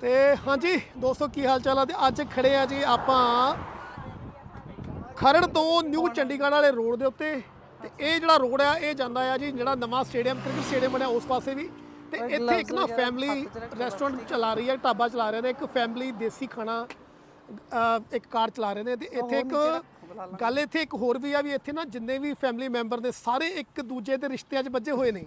ਤੇ ਹਾਂਜੀ ਦੋਸਤੋ ਕੀ ਹਾਲ ਚਾਲ ਆ? ਤੇ ਅੱਜ ਖੜੇ ਆ ਜੀ ਆਪਾਂ ਖਰੜ ਤੋਂ ਨਿਊ ਚੰਡੀਗੜ੍ਹ ਵਾਲੇ ਰੋਡ ਦੇ ਉੱਤੇ। ਤੇ ਇਹ ਜਿਹੜਾ ਰੋਡ ਆ ਇਹ ਜਾਂਦਾ ਆ ਜੀ ਜਿਹੜਾ ਨਵਾਂ ਸਟੇਡੀਅਮ ਕ੍ਰਿਕਟ ਸਟੇਡੀਅਮ ਬਣਿਆ ਉਸ ਪਾਸੇ ਵੀ। ਤੇ ਇੱਥੇ ਇੱਕ ਨਾ ਫੈਮਿਲੀ ਰੈਸਟੋਰੈਂਟ ਚਲਾ ਰਹੀ ਹੈ ਢਾਬਾ ਚਲਾ ਰਹੇ ਨੇ ਇੱਕ ਫੈਮਿਲੀ ਦੇਸੀ ਖਾਣਾ ਇੱਕ ਕਾਰ ਚਲਾ ਰਹੇ ਨੇ। ਤੇ ਇੱਥੇ ਇੱਕ ਗੱਲ ਇੱਥੇ ਇੱਕ ਹੋਰ ਵੀ ਆ ਵੀ ਇੱਥੇ ਨਾ ਜਿੰਨੇ ਵੀ ਫੈਮਿਲੀ ਮੈਂਬਰ ਨੇ ਸਾਰੇ ਇੱਕ ਦੂਜੇ ਦੇ ਰਿਸ਼ਤਿਆਂ 'ਚ ਵੱਜੇ ਹੋਏ ਨੇ।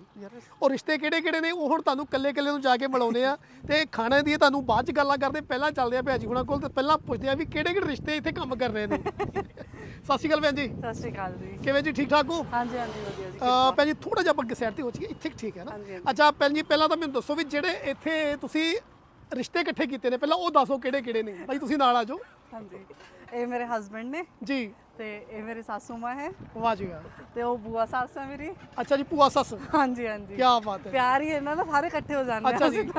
ਉਹ ਰਿਸ਼ਤੇ ਕਿਹੜੇ ਕਿਹੜੇ ਨੇ ਉਹ ਹੁਣ ਤੁਹਾਨੂੰ ਕੱਲੇ ਕੱਲੇ ਨੂੰ ਜਾ ਕੇ ਮਿਲਾਉਂਦੇ ਆ ਤੇ ਖਾਣੇ ਦੀ ਤੁਹਾਨੂੰ ਬਾਅਦ 'ਚ ਗੱਲਾਂ ਕਰਦੇ ਪਹਿਲਾਂ ਚੱਲਦੇ ਆ ਭੈਜੀ ਹੁਣਾਂ ਕੋਲ ਤੇ ਪਹਿਲਾਂ ਪੁੱਛਦੇ ਆ ਵੀ ਕਿਹੜੇ ਕਿਹੜੇ ਰਿਸ਼ਤੇ ਇੱਥੇ ਕੰਮ ਕਰ ਰਹੇ ਨੇ। ਸਤਿ ਸ਼੍ਰੀ ਅਕਾਲ ਭੈਣ ਜੀ। ਸਤਿ ਸ਼੍ਰੀ ਅਕਾਲ ਜੀ। ਕਿਵੇਂ ਜੀ ਠੀਕ ਠਾਕ ਹੋ? ਹਾਂਜੀ ਹਾਂਜੀ ਵਧੀਆ ਜੀ ਭੈਣ ਜੀ ਥੋੜਾ ਜਿਹਾ ਅੱਗੇ ਸਾਈਡ ਤੇ ਹੋ ਜਾਈਏ ਇੱਥੇ ਠੀਕ ਹੈ ਨਾ। ਅੱਛਾ ਭੈਣ ਜੀ ਪਹਿਲਾਂ ਤਾਂ ਮੈਨੂੰ ਦੱਸੋ ਵੀ ਜਿਹੜੇ ਇੱਥੇ ਤੁਸੀਂ ਰਿਸ਼ਤੇ ਇਕੱਠੇ ਕੀਤੇ ਨੇ ਪਹਿਲਾਂ ਉਹ ਦੱਸੋ ਕਿਹੜੇ ਕਿਹੜੇ ਨੇ। ਭਾਈ ਤੁਸੀਂ ਨਾਲ ਆ ਜਾਓ। ਹਾਂਜੀ। ਇਹ ਮੇਰੇ ਹਸਬੰਡ ਨੇ। ਜੀ। ਤੇ ਇਹ ਮੇਰੀ ਸਾਸੂ ਮਾਂ ਹੈ। ਵਾਹ ਜੀ ਵਾਹ। ਤੇ ਉਹ ਬੂਆ ਸੱਸ ਹੈ ਮੇਰੀ। ਅੱਛਾ ਜੀ ਭੂਆ ਸੱਸ। ਹਾਂਜੀ ਹਾਂਜੀ। ਕੀ ਬਾਤ ਹੈ। ਪਿਆਰ ਹੀ ਇਹਨਾਂ ਦਾ ਸਾਰੇ ਇਕੱਠੇ ਹੋ ਜਾਂਦੇ ਅੱਛਾ ਜੀ।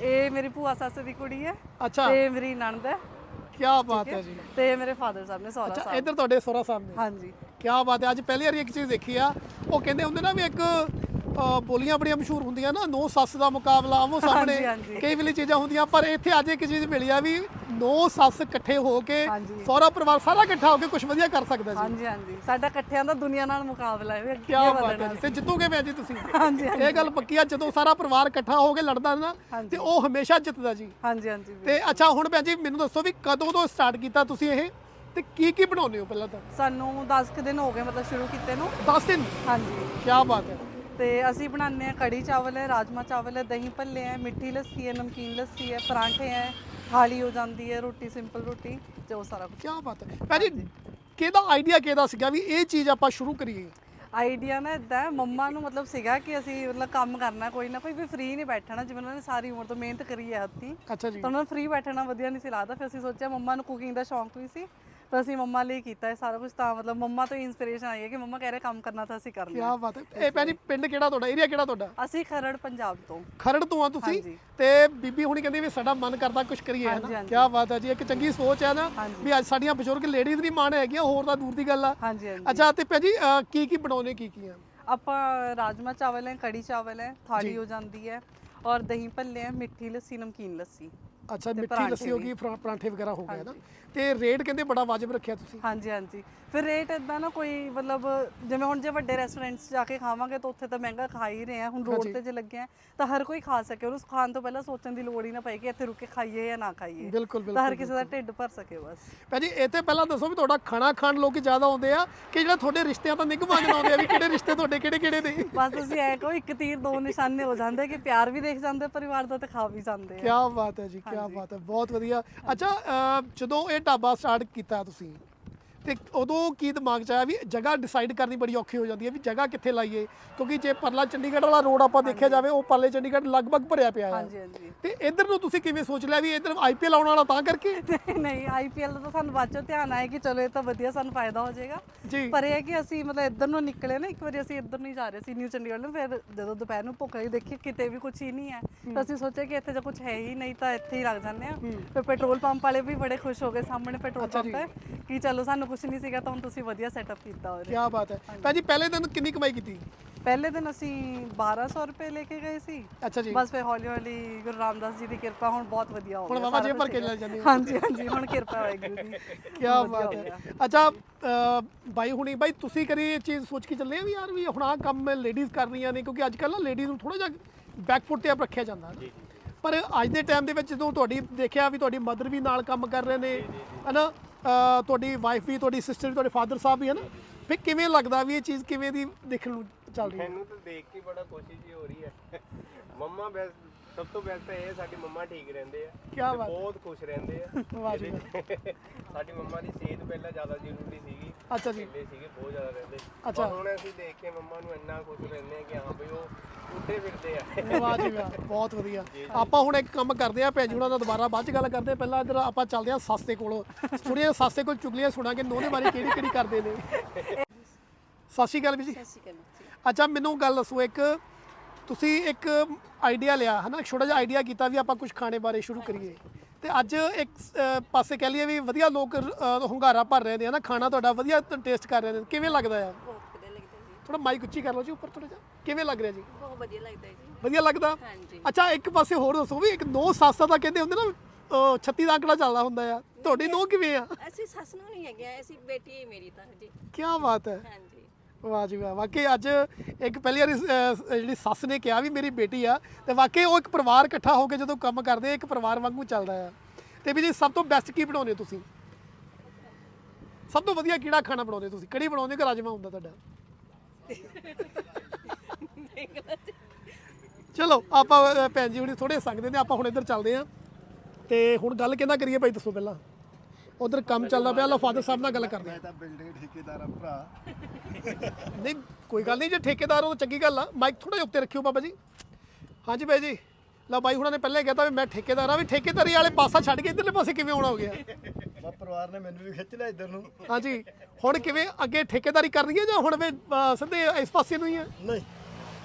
ਇਹ ਮੇਰੀ ਭੂਆ ਸੱਸ ਦੀ ਕੁੜੀ ਹੈ। ਅੱਛਾ। ਤੇ ਮੇਰੀ ਨਣਦ ਹੈ। ਕੀ ਬਾਤ ਹੈ। ਜੀ। ਤੇ ਮੇਰੇ ਫਾਦਰ ਸਾਹਿਬ ਨੇ ਸੋਹਰਾ ਅੱਛਾ ਸਾਹਿਬ। ਇੱਧਰ ਤੁਹਾਡੇ ਸੋਹਰਾ ਸਾਹਿਬ ਨੇ। ਹਾਂਜੀ। ਕੀ ਬਾਤ ਹੈ। ਅੱਜ ਪਹਿਲੀ ਵਾਰੀ ਇੱਕ ਚੀਜ਼ ਦੇਖੀ ਆ। ਉਹ ਕਹਿੰਦੇ ਹੁੰਦੇ ਨਾ ਵੀ ਇੱਕ ਬੋਲੀਆਂ ਬੜੀਆਂ ਮਸ਼ਹੂਰ ਹੁੰਦੀਆਂ ਨਾ ਨੋ ਸੱਸ ਦਾ ਮੁਕਾਬਲਾ ਆਮੋ ਸਾਹਮਣੇ। ਕਈ ਵੇਲੇ ਚੀਜ਼ਾਂ ਹੁੰਦੀਆਂ ਪਰ ਇੱਥੇ ਅੱਜ ਇੱਕ ਚੀਜ਼ ਮਿਲੀ ਆ ਵੀ ਨੋ ਸੱਸ ਇਕੱਠੇ ਹੋ ਕੇ। ਸਹੁਰਾ ਪਰਿਵਾਰ ਸਾਰਾ ਇਕੱਠਾ ਹੋ ਕੇ ਕੁਝ ਵਧੀਆ ਕਰ ਸਕਦਾ ਜੀ ਹਾਂਜੀ ਹਾਂਜੀ। ਸਾਡਾ ਇਕੱਠਿਆਂ ਦਾ ਦੁਨੀਆ ਨਾਲ ਮੁਕਾਬਲਾ ਹੈ ਕੀ ਬਾਤ ਹੈ। ਤੇ ਜਿੱਤੋਗੇ ਵੀ ਜੀ ਤੁਸੀਂ? ਹਾਂਜੀ ਇਹ ਗੱਲ ਪੱਕੀ ਆ ਜਦੋਂ ਸਾਰਾ ਪਰਿਵਾਰ ਇਕੱਠਾ ਹੋ ਕੇ ਲੜਦਾ ਨਾ। ਤੇ ਉਹ ਹਮੇਸ਼ਾ ਜਿੱਤਦਾ ਜੀ। ਹਾਂਜੀ ਹਾਂਜੀ ਤੇ ਅੱਛਾ ਹੁਣ ਭੈਣ ਜੀ ਮੈਨੂੰ ਦੱਸੋ ਵੀ ਕਦੋਂ ਤੋਂ ਸਟਾਰਟ ਕੀਤਾ ਤੁਸੀਂ ਇਹ? ਤੇ ਕੀ ਕੀ ਬਣਾਉਂਦੇ ਹੋ ਪਹਿਲਾਂ ਤਾਂ? ਸਾਨੂੰ 10 ਕੁ ਦਿਨ ਹੋ ਗਏ ਮਤਲਬ ਸ਼ੁਰੂ ਕੀਤੇ ਨੂੰ। 10 ਦਿਨ? ਹਾਂਜੀ। ਕੀ ਬਾਤ ਹੈ। ਤੇ ਅਸੀਂ ਬਣਾਉਂਦੇ ਆ ਕੜੀ ਚਾਵਲ ਹੈ ਰਾਜਮਾ ਚਾਵਲ ਹੈ ਦਹੀਂ ਭੱਲੇ ਹੈ ਮਿੱਠੀ ਲੱਸੀ ਹੈ ਨਮਕੀਨ ਲੱਸੀ ਹੈ ਪਰਾਂਠੇ ਹੈ ਥਾਲੀ ਹੋ ਜਾਂਦੀ ਹੈ ਰੋਟੀ ਸਿੰਪਲ ਰੋਟੀ ਤੇ ਉਹ ਸਾਰਾ ਕੁਝ ਕੀ ਬਾਤ ਹੈ। ਭੈਣ ਜੀ ਕਿਹਦਾ ਆਈਡੀਆ ਕਿਹਦਾ ਸੀਗਾ ਵੀ ਇਹ ਚੀਜ਼ ਆਪਾਂ ਸ਼ੁਰੂ ਕਰੀਏ? ਆਈਡੀਆ ਨਾ ਇਦਾਂ ਮੰਮਾ ਨੂੰ ਮਤਲਬ ਸੀਗਾ ਕਿ ਅਸੀਂ ਮਤਲਬ ਕੰਮ ਕਰਨਾ ਕੋਈ ਨਾ ਕੋਈ ਵੀ ਫ੍ਰੀ ਨਹੀਂ ਬੈਠਣਾ ਜਿਵੇਂ ਉਹਨਾਂ ਨੇ ਸਾਰੀ ਉਮਰ ਤੋਂ ਮਿਹਨਤ ਕਰੀ ਹੈ ਹੱਥੀ ਅੱਛਾ ਜੀ। ਤਾਂ ਉਹਨਾਂ ਨੂੰ ਫ੍ਰੀ ਬੈਠਣਾ ਵਧੀਆ ਨਹੀਂ ਸੀ ਲੱਗਦਾ ਫਿਰ ਅਸੀਂ ਸੋਚਿਆ ਮੰਮਾ ਨੂੰ ਕੁਕਿੰਗ ਦਾ ਸ਼ੌਂਕ ਵੀ ਸੀ ਤਾਂ ਅਸੀਂ ਮੰਮਾ ਲਈ ਕੀਤਾ ਇਹ ਸਾਰਾ ਕੁਝ ਤਾਂ ਮਤਲਬ ਮੰਮਾ ਤੋਂ ਇਨਸਪੀਰੇਸ਼ਨ ਆਈ ਹੈ ਕਿ ਮੰਮਾ ਕਹਿ ਰਹੇ ਕੰਮ ਕਰਨਾ ਤਾਂ ਅਸੀਂ ਕੀ ਕਰਨਾ ਬਾਤ ਹੈ। ਇਹ ਭੈਣ ਜੀ ਪਿੰਡ ਕਿਹੜਾ ਤੁਹਾਡਾ? ਏਰੀਆ ਕਿਹੜਾ ਤੁਹਾਡਾ? ਅਸੀਂ ਖਰੜ ਪੰਜਾਬ ਤੋਂ। ਖਰੜ ਤੋਂ ਆ ਤੁਸੀਂ? ਹਾਂਜੀ। ਤੇ ਬੀਬੀ ਹੁਣੀ ਕਹਿੰਦੀ ਵੀ ਸਾਡਾ ਮਨ ਕਰਦਾ ਕੁਝ ਕਰੀਏ ਹੈ ਹਾਂਜੀ, ਨਾ? ਹਾਂਜੀ। ਕੀ ਬਾਤ ਹੈ ਜੀ ਇੱਕ ਚੰਗੀ ਸੋਚ ਹੈ ਨਾ ਹਾਂਜੀ। ਵੀ ਅੱਜ ਸਾਡੀਆਂ ਬਜ਼ੁਰਗ ਲੇਡੀਜ਼ ਦੀ ਮਾਣ ਹੈਗੀਆਂ ਹੋਰ ਤਾਂ ਦੂਰ ਦੀ ਗੱਲ ਆ। ਹਾਂਜੀ ਹਾਂਜੀ। ਅੱਛਾ ਤੇ ਭੈਣ ਜੀ ਅਹ, ਕੀ ਕੀ ਬਣਾਉਨੇ ਕੀ ਕੀ ਆ? ਆਪਾਂ ਰਾਜਮਾ ਚਾਵਲ ਹੈ ਕੜੀ ਚਾਵਲ ਹੈ ਥਾਲੀ ਹੋ ਜਾਂਦੀ ਹੈ ਔਰ ਦਹੀਂ ਭੱਲੇ ਹੈ ਮਿੱਠੀ ਲੱਸੀ ਨਮਕੀਨ ਲੱਸੀ। ਅੱਛਾ ਮਿੱਠੀ ਲੱਸੀ ਹੋ। ਗਈ ਪਰਾ- ਪਰਾਂਠੇ ਵਗੈਰਾ ਹੋ ਗਏ ਨਾ? ਤੇ ਰੇਟ ਕਹਿੰਦੇ ਬੜਾ ਵਾਜਬ ਰੱਖਿਆ ਤੁਸੀਂ। ਹਾਂਜੀ ਹਾਂਜੀ। ਫਿਰ ਰੇਟ ਇਦਾਂ ਨਾ ਕੋਈ ਮਤਲਬ ਜਿਵੇਂ ਹੁਣ ਜੇ ਵੱਡੇ ਰੈਸਟੋਰੈਂਟਸ ਜਾ ਕੇ ਖਾਵਾਂਗੇ ਤਾਂ ਉੱਥੇ ਤਾਂ ਮਹਿੰਗਾ ਖਾ ਹੀ ਰਹੇ ਆ ਹੁਣ ਰੋਡ ਤੇ ਜੇ ਲੱਗੇ ਆ ਤਾਂ ਹਰ ਕੋਈ ਖਾ ਸਕੇ। ਉਹਨੂੰ ਖਾਣ ਤੋਂ ਪਹਿਲਾਂ ਸੋਚਣ ਦੀ ਲੋੜ ਹੀ ਨਾ ਪਏ ਕਿ ਇੱਥੇ ਰੁਕ ਕੇ ਖਾਈਏ ਜਾਂ ਨਾ ਖਾਈਏ। ਬਿਲਕੁਲ ਤਾਂ ਬਿਲਕੁਲ ਹਰ ਕਿਸੇ ਦਾ ਢਿੱਡ ਭਰ ਸਕੇ ਬਸ। ਭੈਣ ਜੀ ਇਹ ਤੇ ਪਹਿਲਾਂ ਦੱਸੋ ਵੀ ਤੁਹਾਡਾ ਖਾਣਾ ਖਾਣ ਲੋਕ ਜ਼ਿਆਦਾ ਆਉਂਦੇ ਆ ਕਿ ਜਿਹੜਾ ਤੁਹਾਡੇ ਰਿਸ਼ਤਿਆਂ ਤਾਂ ਨਿਗਮਾਂ ਜਣਾਉਂਦੇ ਆ ਵੀ ਕਿਹੜੇ ਰਿਸ਼ਤੇ ਤੁਹਾਡੇ ਕਿਹੜੇ ਕਿਹੜੇ ਨੇ? ਬਸ ਤੁਸੀਂ ਐ ਕਹੋ ਇੱਕ ਤੀਰ ਦੋ ਨਿਸ਼ਾਨੇ ਹੋ ਜਾਂਦੇ ਕਿ ਪਿਆਰ ਵੀ ਦੇਖ ਜਾਂਦੇ ਪਰਿਵਾਰ ਦਾ ਤੇ ਖਾ ਵੀ ਜਾਂਦੇ ਆ। ਕੀ ਬਾਤ ਹੈ ਜੀ ਕੀ ਬਾਤ ਹੈ ਬਹੁਤ ਵਧੀਆ। ਅੱਛਾ ਅਹ, ਜਦੋਂ ਇਹ ਢਾਬਾ ਸਟਾਰਟ ਕੀਤਾ ਤੁਸੀਂ ਤੇ ਉਦੋਂ ਕੀ ਦਿਮਾਗ 'ਚ ਆਇਆ ਵੀ ਜਗ੍ਹਾ ਡਿਸਾਈਡ ਕਰਨੀ ਬੜੀ ਔਖੀ ਹੋ ਜਾਂਦੀ ਹੈ ਵੀ ਜਗ੍ਹਾ ਕਿੱਥੇ ਲਾਈਏ? ਕਿਉਂਕਿ ਜੇ ਪਰਲਾ ਚੰਡੀਗੜ੍ਹ ਵਾਲਾ ਰੋਡ ਆਪਾਂ ਦੇਖਿਆ ਜਾਵੇ ਉਹ ਪਰਲੇ ਚੰਡੀਗੜ੍ਹ ਲਗਭਗ ਭਰਿਆ ਪਿਆ ਹੈ ਹਾਂਜੀ ਹਾਂਜੀ। ਤੇ ਇੱਧਰ ਨੂੰ ਤੁਸੀਂ ਕਿਵੇਂ ਸੋਚ ਲਿਆ ਵੀ ਇੱਧਰ ਆਈਪੀਐਲ ਆਉਣ ਵਾਲਾ ਤਾਂ ਕਰਕੇ? ਨਹੀਂ, ਆਈਪੀਐਲ ਦਾ ਤਾਂ ਸਾਨੂੰ ਬਾਅਦ ਚੋਂ ਧਿਆਨ ਆਇਆ ਕਿ ਚਲੋ ਇਹ ਤਾਂ ਵਧੀਆ ਸਾਨੂੰ ਫਾਇਦਾ ਹੋ ਜਾਏਗਾ। ਜੀ। ਪਰ ਇਹ ਹੈ ਕਿ ਅਸੀਂ ਮਤਲਬ ਇੱਧਰ ਨੂੰ ਨਿਕਲੇ ਨਾ ਇੱਕ ਵਾਰੀ ਅਸੀਂ ਇੱਧਰ ਨਹੀਂ ਜਾ ਰਹੇ ਸੀ ਨਿਊ ਚੰਡੀਗੜ੍ਹ ਨੂੰ ਫਿਰ ਜਦੋਂ ਦੁਪਹਿਰ ਨੂੰ ਭੁੱਖ ਲੱਗੀ ਦੇਖੀ ਕਿਤੇ ਵੀ ਕੁਝ ਹੀ ਨਹੀਂ ਹੈ। ਤਾਂ ਅਸੀਂ ਸੋਚਿਆ ਕਿ ਇੱਥੇ ਜੇ ਕੁਝ ਹੈ ਹੀ ਨਹੀਂ ਤਾਂ ਇੱਥੇ ਹੀ ਲੱਗ ਜਾਂਦੇ ਆ ਫਿਰ ਪੈਟਰੋਲ ਪੰਪ ਵਾਲੇ ਵੀ ਬੜੇ ਖੁਸ਼ ਹੋ ਗਏ ਸਾਹਮਣੇ ਪੈਟਰੋਲ ਪੰਪ ਹੈ ਕਿ ਚਲੋ ਸਾਨੂੰ ਕੁਝ ਨਹੀਂ ਸੀਗਾ ਤਾਂ ਹੁਣ ਤੁਸੀਂ ਵਧੀਆ ਸੈਟਅਪ ਕੀਤਾ ਹੋਰ ਕੀ ਬਾਤ ਹੈ। ਭਾਜੀ ਪਹਿਲੇ ਦਿਨ ਕਿੰਨੀ ਕਮਾਈ ਕੀਤੀ? ਪਹਿਲੇ ਦਿਨ ਅਸੀਂ 1200 ਰੁਪਏ ਲੈ ਕੇ ਗਏ ਸੀ। ਅੱਛਾ ਜੀ। ਬਸ ਫਿਰ ਹੌਲੀ ਹੌਲੀ ਗੁਰੂ ਰਾਮਦਾਸ ਜੀ ਦੀ ਕਿਰਪਾ ਹੁਣ ਬਹੁਤ ਵਧੀਆ ਹੋ ਹੁਣ ਗਿਆ ਬਾਬਾ ਸਾਰਾ ਜੀ ਭਰ ਕੁਛ ਕੇ। ਲੈ ਜਾਂਦੇ ਹੋ। ਹਾਂਜੀ ਹਾਂਜੀ ਹੁਣ ਕਿਰਪਾ ਵਾਹਿਗੁਰੂ ਦੀ ਕੀ ਬਾਤ ਹੈ। ਅੱਛਾ ਬਾਈ ਹੁਣੀ ਬਾਈ ਤੁਸੀਂ ਕਰੀ ਇਹ ਚੀਜ਼ ਸੋਚ ਕੇ ਚੱਲੇ ਆ ਵੀ ਯਾਰ ਵੀ ਹੁਣ ਆਹ ਕੰਮ ਲੇਡੀਜ਼ ਕਰ ਰਹੀਆਂ ਨੇ ਕਿਉਂਕਿ ਅੱਜ ਕੱਲ੍ਹ ਨਾ ਲੇਡੀਜ਼ ਨੂੰ ਥੋੜਾ ਜਿਹਾ ਬੈਕ ਫੁੱਟ ਤੇ ਆਪ ਰੱਖਿਆ ਜਾਂਦਾ ਹੈ ਨਾ। ਪਰ ਅੱਜ ਦੇ ਟਾਈਮ ਦੇ ਵਿੱਚ ਜਦੋਂ ਤੁਹਾਡੀ ਦੇਖਿਆ ਵੀ ਤੁਹਾਡੀ ਮਦਰ ਵੀ ਨਾਲ ਕੰਮ ਕਰ ਰਹੇ ਨੇ ਹਨਾ? ਤੁਹਾਡੀ ਵਾਈਫ ਵੀ ਤੁਹਾਡੀ ਸਿਸਟਰ ਵੀ ਤੁਹਾਡੇ ਫਾਦਰ ਸਾਹਿਬ ਵੀ ਹਨਾ ਫਿਰ ਕਿਵੇਂ ਲੱਗਦਾ ਵੀ ਇਹ ਚੀਜ਼ ਕਿਵੇਂ ਦੀ ਦੇਖਣ ਨੂੰ ਚੱਲ ਰਹੀ ਹੈ? ਮੈਨੂੰ ਤਾਂ ਦੇਖ ਕੇ ਬੜਾ ਖੁਸ਼ੀ ਜੀ ਹੋ ਰਹੀ ਹੈ। ਮੰਮਾ ਬੈਸ ਸਭ ਤੋਂ ਬੈਸਟ ਇਹ ਹੈ ਸਾਡੀ ਮੰਮਾ ਠੀਕ ਰਹਿੰਦੇ ਆ। ਤੇ ਬਾਤ ਹੈ। ਬਹੁਤ ਖੁਸ਼ ਰਹਿੰਦੇ ਆ। ਵਾਹ ਜੀ ਇਹਦੇ- ਸਾਡੀ ਮੰਮਾ ਦੀ ਸਿਹਤ ਪਹਿਲਾਂ ਜ਼ਿਆਦਾ ਜ਼ਰੂਰੀ ਸੀਗੀ। ਅੱਛਾ ਜੀ। ਢਿੱਲੇ ਸੀਗੇ ਬਹੁਤ ਜ਼ਿਆਦਾ ਰਹਿੰਦੇ ਅੱਛਾ। ਪਰ ਹੁਣ ਅਸੀਂ ਦੇਖ ਕੇ ਮੰਮਾ ਨੂੰ ਇੰਨਾ ਖੁਸ਼ ਰਹਿੰਦੇ ਆ ਕਿ ਹਾਂ ਬਈ ਉਹ ਉੱਠੇ ਫਿਰਦੇ ਆ। ਵਾਹ ਜੀ ਵਾਹ ਬਹੁਤ ਵਧੀਆ। ਆਪਾਂ ਹੁਣ ਇੱਕ ਕੰਮ ਕਰਦੇ ਆ ਭੈਣ ਜੀ ਉਹਨਾਂ ਨਾਲ ਦੁਬਾਰਾ ਬਾਅਦ ਚ ਗੱਲ ਕਰਦੇ ਆ ਪਹਿਲਾਂ ਇੱਧਰ ਆਪਾਂ ਚੱਲਦੇ ਆ ਸਸਤੇ ਕੋਲ। ਥੋੜੀਆਂ ਸਸਤੇ ਕੋਲ ਚੁਗਲੀਆਂ ਸੁਣਾਂਗੇ ਨੋਹ ਦੇ ਬਾਰੇ ਕਿਹੜੀ ਕਿਹੜੀ ਕਰਦੇ ਨੇ? ਸਤਿ ਸ਼੍ਰੀ ਅਕਾਲ ਵੀ ਜੀ। ਅੱਛਾ ਮੈਨੂੰ ਗੱਲ ਦੱਸੋ ਇੱਕ ਤੁਸੀਂ ਇੱਕ ਆਈਡੀਆ ਲਿਆ ਹਨਾ? ਛੋਟਾ ਜਿਹਾ ਆਈਡੀਆ ਕੀਤਾ ਵੀ ਆਪਾਂ ਕੁਝ ਖਾਣੇ ਬਾਰੇ ਸ਼ੁਰੂ ਕਰੀਏ। ਤੇ ਅੱਜ ਇੱਕ ਪਾਸੇ ਕਹਿ ਲਈਏ ਵੀ ਵਧੀਆ ਲੋਕ ਹੁੰਗਾਰਾ ਭਰ ਰਹੇ ਨੇ ਹਨਾ? ਖਾਣਾ ਤੁਹਾਡਾ ਵਧੀਆ ਟੇਸਟ ਕਰ ਰਹੇ ਨੇ। ਕਿਵੇਂ ਲੱਗਦਾ ਆ ਬਹੁਤ ਵਧੀਆ ਲੱਗਦਾ ਜੀ। ਥੋੜਾ ਮਾਈਕ ਉੱਚੀ ਕਰ ਲਓ ਜੀ ਉੱਪਰ ਥੋੜਾ ਜਿਹਾ। ਕਿਵੇਂ ਲੱਗ ਰਿਹਾ ਜੀ? ਬਹੁਤ ਵਧੀਆ ਲੱਗਦਾ ਜੀ। ਵਧੀਆ ਲੱਗਦਾ? ਹਾਂਜੀ। ਅੱਛਾ ਇੱਕ ਪਾਸੇ ਹੋਰ ਦੱਸੋ ਵੀ ਇੱਕ ਨੌ ਸੱਸਾਂ ਦਾ ਕਹਿੰਦੇ ਹੁੰਦੇ ਨਾ ਅਹ 36 ਦਾ ਅੰਕੜਾ ਚੱਲਦਾ ਹੁੰਦਾ ਆ। ਤੁਹਾਡੀ ਨੌ ਕਿਵੇਂ ਆ? ਅਸੀਂ ਸੱਸ ਨੂੰ ਨਹੀਂ ਹੈਗੇ ਅਸੀਂ ਬੇਟੀ ਹੈ ਮੇਰੀ ਤਾਂ ਜੀ। ਕੀ ਬਾਤ ਹੈ। ਹਾਂਜੀ। ਵਾਹ ਜੀ ਵਾਹ। ਵਾਕਈ ਅੱਜ ਇੱਕ ਪਹਿਲੀ ਵਾਰੀ ਅਹ, ਜਿਹੜੀ ਸੱਸ ਨੇ ਕਿਹਾ ਵੀ ਮੇਰੀ ਬੇਟੀ ਆ ਤੇ ਵਾਕਈ ਉਹ ਇੱਕ ਪਰਿਵਾਰ ਇਕੱਠਾ ਹੋ ਕੇ ਜਦੋਂ ਕੰਮ ਕਰਦੇ ਆ, ਇੱਕ ਪਰਿਵਾਰ ਵਾਂਗੂ ਚੱਲਦਾ ਆ। ਤੇ ਵੀ ਜੀ ਸਭ ਤੋਂ ਬੈਸਟ ਕੀ ਬਣਾਉਂਦੇ ਹੋ ਤੁਸੀਂ? ਸਭ ਤੋਂ ਵਧੀਆ ਕਿਹੜਾ ਖਾਣਾ ਬਣਾਉਂਦੇ ਹੋ ਤੁਸੀਂ? ਕੜੀ ਬਣਾਉਂਦੇ ਹੋ ਕਿ ਰਾਜਮਾ ਹੁੰਦਾ ਤੁਹਾਡਾ? ਚਲੋ ਆਪਾਂ ਅਹ, ਭੈਣ ਜੀ ਹੁਣੀ ਥੋੜੇ ਸੰਗਦੇ ਨੇ ਆਪਾਂ ਹੁਣ ਇੱਧਰ ਚੱਲਦੇ ਆ ਤੇ ਹੁਣ ਗੱਲ ਕਿਹਦਾ ਕਰੀਏ ਭਾਈ ਦੱਸੋ ਪਹਿਲਾਂ। ਉਧਰ ਕੰਮ ਚੱਲਦਾ ਪਿਆ ਲਓ ਫਾਦਰ ਸਾਹਿਬ ਨਾਲ ਗੱਲ ਕਰਦੇ ਆ ਮੈਂ ਤਾਂ ਬਿਲਡਿੰਗ ਠੇਕੇਦਾਰ ਆ ਭਰਾ। ਨਹੀਂ ਕੋਈ ਗੱਲ ਨਹੀਂ ਜੇ ਠੇਕੇਦਾਰ ਹੋ ਤਾਂ ਚੰਗੀ ਗੱਲ ਆ। ਮਾਈਕ ਥੋੜਾ ਜਿਹਾ ਉੱਤੇ ਰੱਖਿਓ ਬਾਬਾ ਜੀ। ਹਾਂਜੀ ਬਾਈ ਜੀ ਲਓ ਬਾਈ ਹੁਣਾਂ ਨੇ ਪਹਿਲੇ ਕਹਿਤਾ ਵੀ ਮੈਂ ਠੇਕੇਦਾਰ ਆ ਵੀ ਠੇਕੇਦਾਰੀ ਵਾਲੇ ਪਾਸਾ ਛੱਡ ਕੇ ਇਧਰਲੇ ਪਾਸੇ ਕਿਵੇਂ ਆਉਣਾ ਹੋ ਗਿਆ? ਮੈਂ ਪਰਿਵਾਰ ਨੇ ਮੈਨੂੰ ਵੀ ਖਿੱਚ ਲਿਆ ਇੱਧਰ ਨੂੰ। ਹਾਂਜੀ ਹੁਣ ਕਿਵੇਂ ਅੱਗੇ ਠੇਕੇਦਾਰੀ ਕਰਨੀ ਹੈ ਜਾਂ ਹੁਣ ਵੀ ਸਿੱਧੇ ਇਸ ਪਾਸੇ ਨੂੰ ਹੀ ਆ ਨਹੀਂ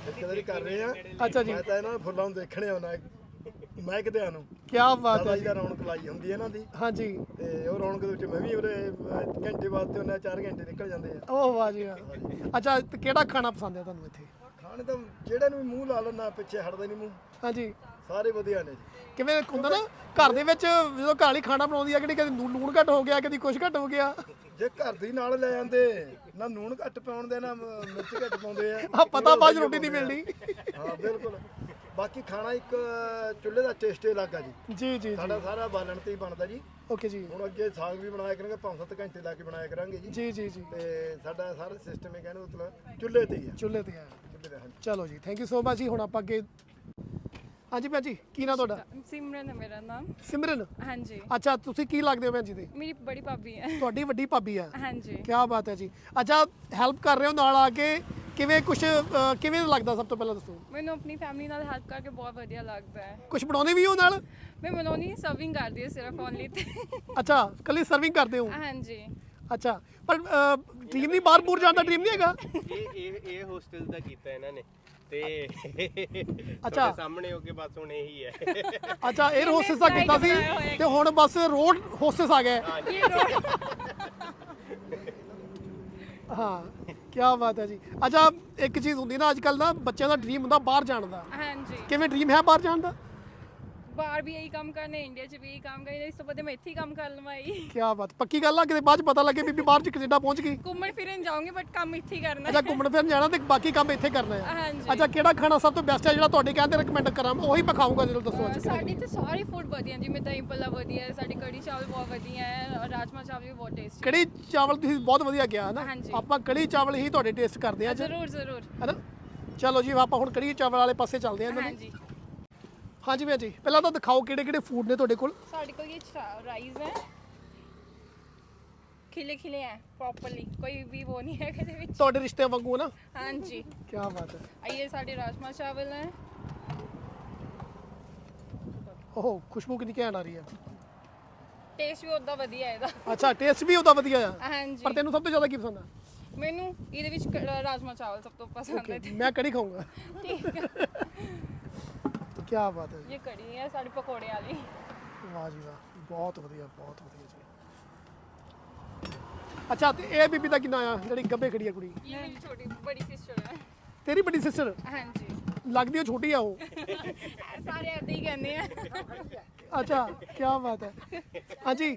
ਠੇਕੇਦਾਰੀ ਕਰ ਰਹੇ ਆ ਅੱਛਾ ਜੀ। ਮੈਂ ਤਾਂ ਇਹਨਾਂ ਨੂੰ ਫੁੱਲਾਂ ਨੂੰ ਦੇਖਣੇ ਆਉਣਾ ਮੈਂ ਕਿਤੇ ਨੂੰ ਕੀ ਬਾਤ ਹੈ ਦਾਦਾ ਜੀ ਜੀ। ਦਾ ਰੌਣਕ ਲਾਈ ਹੁੰਦੀ ਹੈ ਇਹਨਾਂ ਦੀ। ਹਾਂਜੀ। ਤੇ ਉਹ ਰੌਣਕ ਦੇ ਵਿੱਚ ਮੈਂ ਵੀ ਉਰੇ ਅਹ, ਘੰਟੇ ਬਾਅਦ ਤੇ ਉਹਨਾਂ 4 ਘੰਟੇ ਨਿਕਲ ਜਾਂਦੇ ਆ। ਉਹ ਵਾਹ ਜੀ ਵਾਹ। ਅੱਛਾ ਤੇ ਕਿਹੜਾ ਖਾਣਾ ਪਸੰਦ ਹੈ ਤੁਹਾਨੂੰ ਇੱਥੇ? ਖਾਣੇ ਤਾਂ ਜਿਹੜੇ ਨੂੰ ਵੀ ਮੂੰਹ ਲਾ ਲੈਣਾ ਪਿੱਛੇ ਹਟਦਾ ਨਹੀਂ ਮੂੰਹ। ਹਾਂਜੀ। ਸਾਰੇ ਵਧੀਆ ਨੇ ਜੀ। ਕਿਵੇਂ ਹੁੰਦਾ ਨਾ ਘਰ ਦੇ ਵਿੱਚ ਜਦੋਂ ਘਰ ਵਾਲੀ ਖਾਣਾ ਬਣਾਉਂਦੀ ਆ ਕਿਹੜੀ ਕਦੀ ਲੂਣ ਲੂਣ ਘੱਟ ਹੋ ਗਿਆ ਕਦੀ ਕੁਝ ਘੱਟ ਹੋ ਗਿਆ? ਜੇ ਘਰ ਦੀ ਨਾਲ ਲੈ ਜਾਂਦੇ ਨਾ ਨੂਣ ਘੱਟ ਪਾਉਣ ਦੇ ਨਾ ਮ- ਮਿਰਚ ਘੱਟ ਪਾਉਂਦੇ ਆ। ਆ ਪਤਾ ਬਾਅਦ 'ਚ ਰੋਟੀ ਨਹੀਂ ਮਿਲਣੀ ਹਾਂ ਬਿਲਕੁਲ। ਬਾਕੀ ਖਾਣਾ ਇੱਕ ਚੁੱਲ੍ਹੇ ਦਾ ਟੇਸਟ ਹੀ ਅਲੱਗ ਆ ਜੀ। ਜੀ ਜੀ ਸਾਡਾ ਸਾਰਾ ਬਾਲਣ ਤੇ ਹੀ ਬਣਦਾ ਜੀ। ਓਕੇ ਜੀ। ਹੁਣ ਅੱਗੇ ਸਾਗ ਵੀ ਬਣਾਇਆ ਕਰਾਂਗੇ 5-7 ਘੰਟੇ ਲਾ ਕੇ ਬਣਾਇਆ ਕਰਾਂਗੇ ਜੀ। ਜੀ ਜੀ ਜੀ। ਤੇ ਸਾਡਾ ਸਾਰਾ ਸਿਸਟਮ ਹੀ ਕਹਿੰਦੇ ਮਤਲਬ ਚੁੱਲ੍ਹੇ ਤੇ ਹੀ ਆ। ਚੁੱਲ੍ਹੇ ਤੇ ਆ। ਚਲੋ ਜੀ ਥੈਂਕ ਯੂ ਸੋ ਮਚ ਜੀ। ਹੁਣ ਆਪਾਂ ਅੱਗੇ ਹਾਂਜੀ ਭੈਣ ਜੀ ਕੀ ਨਾਮ ਤੁਹਾਡਾ? ਸਿਮਰਨ ਹੈ ਮੇਰਾ ਨਾਮ। ਸਿਮਰਨ? ਹਾਂਜੀ। ਅੱਛਾ ਤੁਸੀਂ ਕੀ ਲੱਗਦੇ ਹੋ ਭੈਣ ਜੀ ਦੇ? ਮੇਰੀ ਬੜੀ ਭਾਬੀ ਹੈ। ਤੁਹਾਡੀ ਵੱਡੀ ਭਾਬੀ ਆ ਹਾਂਜੀ। ਕੀ ਬਾਤ ਹੈ ਜੀ। ਅੱਛਾ ਹੈਲਪ ਕਰ ਰਹੇ ਹੋ ਨਾਲ ਆ ਕੇ ਕਿਵੇਂ ਕੁਝ ਕਿਵੇਂ ਲੱਗਦਾ ਸਭ ਤੋਂ ਪਹਿਲਾਂ ਦੱਸੋ? ਮੈਨੂੰ ਆਪਣੀ ਫੈਮਿਲੀ ਨਾਲ ਹੈਲਪ ਕਰਕੇ ਬਹੁਤ ਵਧੀਆ ਲੱਗਦਾ ਹੈ। ਕੁਝ ਬਣਾਉਂਦੇ ਵੀ ਹੋ ਨਾਲ? ਮੈਂ ਮਨੋਨੀ ਸਰਵਿੰਗ ਕਰਦੀ ਹਾਂ ਸਿਰਫ ਓਨਲੀ ਤੇ। ਅੱਛਾ ਕੱਲੀ ਸਰਵਿੰਗ ਕਰਦੇ ਹੋ? ਹਾਂਜੀ। ਅੱਛਾ ਪਰ ਡ੍ਰੀਮ ਨਹੀਂ ਬਾਹਰ ਬੂਰ ਜਾਣ ਦਾ ਡ੍ਰੀਮ ਨਹੀਂ ਹੈਗਾ? ਇਹ ਇਹ ਇਹ ਹੋਸਟਲ ਦਾ ਕੀਤਾ ਇਹਨਾਂ ਨੇ। ਤੇ ਅੱਛਾ। ਸਾਹਮਣੇ ਹੋ ਕੇ ਬਸ ਹੁਣ ਇਹੀ ਹੈ। ਅੱਛਾ 에ਅਰ ਹੋਸਟਸ ਦਾ ਕੀਤਾ ਸੀ ਤੇ ਹੁਣ ਬਸ ਰੋਡ ਹੋਸਟਸ ਆ ਗਏ। ਹਾਂ ਕੀ ਬਾਤ ਹੈ ਜੀ। ਅੱਛਾ ਇੱਕ ਚੀਜ਼ ਹੁੰਦੀ ਨਾ ਅੱਜ ਕੱਲ ਨਾ ਬੱਚਿਆਂ ਦਾ ਡ੍ਰੀਮ ਹੁੰਦਾ ਬਾਹਰ ਜਾਣ ਦਾ। ਹਾਂਜੀ। ਕਿਵੇਂ ਡ੍ਰੀਮ ਹੈ ਬਾਹਰ ਜਾਣ ਦਾ? ਬਾਹਰ ਵੀ ਇਹੀ ਕੰਮ ਕਰਨੇ ਇੰਡੀਆ 'ਚ ਵੀ ਇਹੀ ਕੰਮ ਕਰਨੇ ਇਸ ਤੋਂ ਬਾਅਦ ਮੈਂ ਇੱਥੇ ਹੀ ਕੰਮ ਕਰ ਲਵਾਈ ਕੀ ਬਾਤ ਪੱਕੀ ਗੱਲ ਆ ਕਿਤੇ ਬਾਅਦ ਚ ਪਤਾ ਲੱਗੇ ਬੀਬੀ ਬਾਹਰ ਚ ਕੈਨੇਡਾ ਪਹੁੰਚ ਗਈ। ਘੁੰਮਣ ਫਿਰਨ ਜਾਊਂਗੀ ਬਟ ਕੰਮ ਇੱਥੇ ਹੀ ਕਰਨਾ। ਅੱਛਾ ਘੁੰਮਣ ਫਿਰਨ ਜਾਣਾ ਤੇ ਬਾਕੀ ਕੰਮ ਇੱਥੇ ਕਰਨਾ ਹੈ ਹਾਂਜੀ। ਅੱਛਾ ਕਿਹੜਾ ਖਾਣਾ ਸਭ ਤੋਂ ਬੈਸਟ ਹੈ ਜਿਹੜਾ ਤੁਹਾਡੇ ਕਹਿੰਦੇ ਰეკਮੈਂਡ ਕਰਾਂ? ਉਹੀ ਮੈਂ ਖਾਊਂਗਾ ਜਦੋਂ ਦੱਸੋ ਅੱਜ ਸਾਡੇ ਤੇ ਸਾਰੇ ਫੂਡ ਵਧੀਆ ਜਿਵੇਂ ਦਹੀਂ ਭੱਲਾ ਵਧੀਆ ਹੈ ਸਾਡੀ ਕੜੀ ਚਾਵਲ ਬਹੁਤ ਵਧੀਆ ਹੈ ਔਰ ਰਾਜਮਾ ਚਾਵਲ ਵੀ ਬਹੁਤ ਟੇਸਟੀ ਕੜੀ ਚਾਵਲ ਤੁਸੀਂ ਬਹੁਤ ਵਧੀਆ ਕਿਹਾ ਨਾ। ਆਪਾਂ ਕੜੀ ਚਾਵਲ ਹੀ ਤੁਹਾਡੇ ਟੇਸਟ ਕਰਦੇ ਆ ਜ਼ਰੂਰ ਜ਼ਰੂਰ। ਹੈਨਾ ਚਲੋ ਜੀ ਆਪਾਂ ਹੁਣ ਕੜੀ ਚਾਵਲ ਵਾਲੇ ਪਾਸੇ ਚੱਲਦੇ ਆ ਹਾਂਜੀ। ਹਾਂਜੀ ਭੈਣ ਜੀ ਪਹਿਲਾਂ ਤਾਂ ਦਿਖਾਓ ਕਿਹੜੇ ਕਿਹੜੇ ਫੂਡ ਨੇ ਤੁਹਾਡੇ ਕੋਲ। ਸਾਡੇ ਕੋਲ ਇਹ ਰਾਈਸ ਹੈ। ਖਿਲੇ ਖਿਲੇ ਹੈ ਪ੍ਰੋਪਰਲੀ ਕੋਈ ਵੀ ਉਹ ਨਹੀਂ ਹੈ ਇਹਦੇ ਵਿੱਚ। ਤੁਹਾਡੇ ਰਿਸ਼ਤਿਆਂ ਵਾਂਗੂ ਹੈ ਨਾ? ਹਾਂਜੀ। ਕੀ ਬਾਤ ਹੈ। ਆਈਏ ਸਾਡੇ ਰਾਜਮਾ ਚਾਵਲ ਹੈ। ਓਹ ਖੁਸ਼ਬੂ ਕਿੰਨੀ ਘੈਂਟ ਆ ਰਹੀ ਹੈ। ਟੇਸਟ ਵੀ ਉਦਾਂ ਵਧੀਆ ਹੈ ਇਹਦਾ। ਅੱਛਾ ਟੇਸਟ ਵੀ ਉਹਦਾ ਵਧੀਆ ਆ। ਹਾਂਜੀ। ਪਰ ਤੈਨੂੰ ਸਭ ਤੋਂ ਜ਼ਿਆਦਾ ਕੀ ਪਸੰਦ ਆ? ਮੈਨੂੰ ਇਹਦੇ ਵਿੱਚ ਕ- ਰਾਜਮਾ ਚਾਵਲ ਸਭ ਤੋਂ ਪਸੰਦ ਹੈ। ਮੈਂ ਕੜੀ ਖਾਊਂਗਾ? ਠੀਕ ਹੈ ਕੀ ਬਾਤ ਹੈ ਜੀ। ਇਹ ਕੜੀ ਹੈ ਸਾਡੀ ਪਕੌੜੇ ਵਾਲੀ। ਵਾਹ ਜੀ ਵਾਹ ਬਹੁਤ ਵਧੀਆ ਬਹੁਤ ਵਧੀਆ ਜੀ। ਅੱਛਾ ਤੇ ਇਹ ਬੀਬੀ ਦਾ ਕਿੰਨਾ ਆ? ਜਿਹੜੀ ਗੱਬੇ ਖੜੀ ਆ ਕੁੜੀ। ਇਹ ਮੇਰੀ ਛੋਟੀ ਬੜੀ ਸਿਸਟਰ ਹੈ ਤੇਰੀ ਵੱਡੀ ਸਿਸਟਰ ਹਾਂਜੀ। ਲੱਗਦੀ ਉਹ ਛੋਟੀ ਆ ਉਹ? ਸਾਰੇ ਏਦਾਂ ਹੀ ਕਹਿੰਦੇ ਆ। ਅੱਛਾ ਕੀ ਬਾਤ ਹੈ। ਹਾਂਜੀ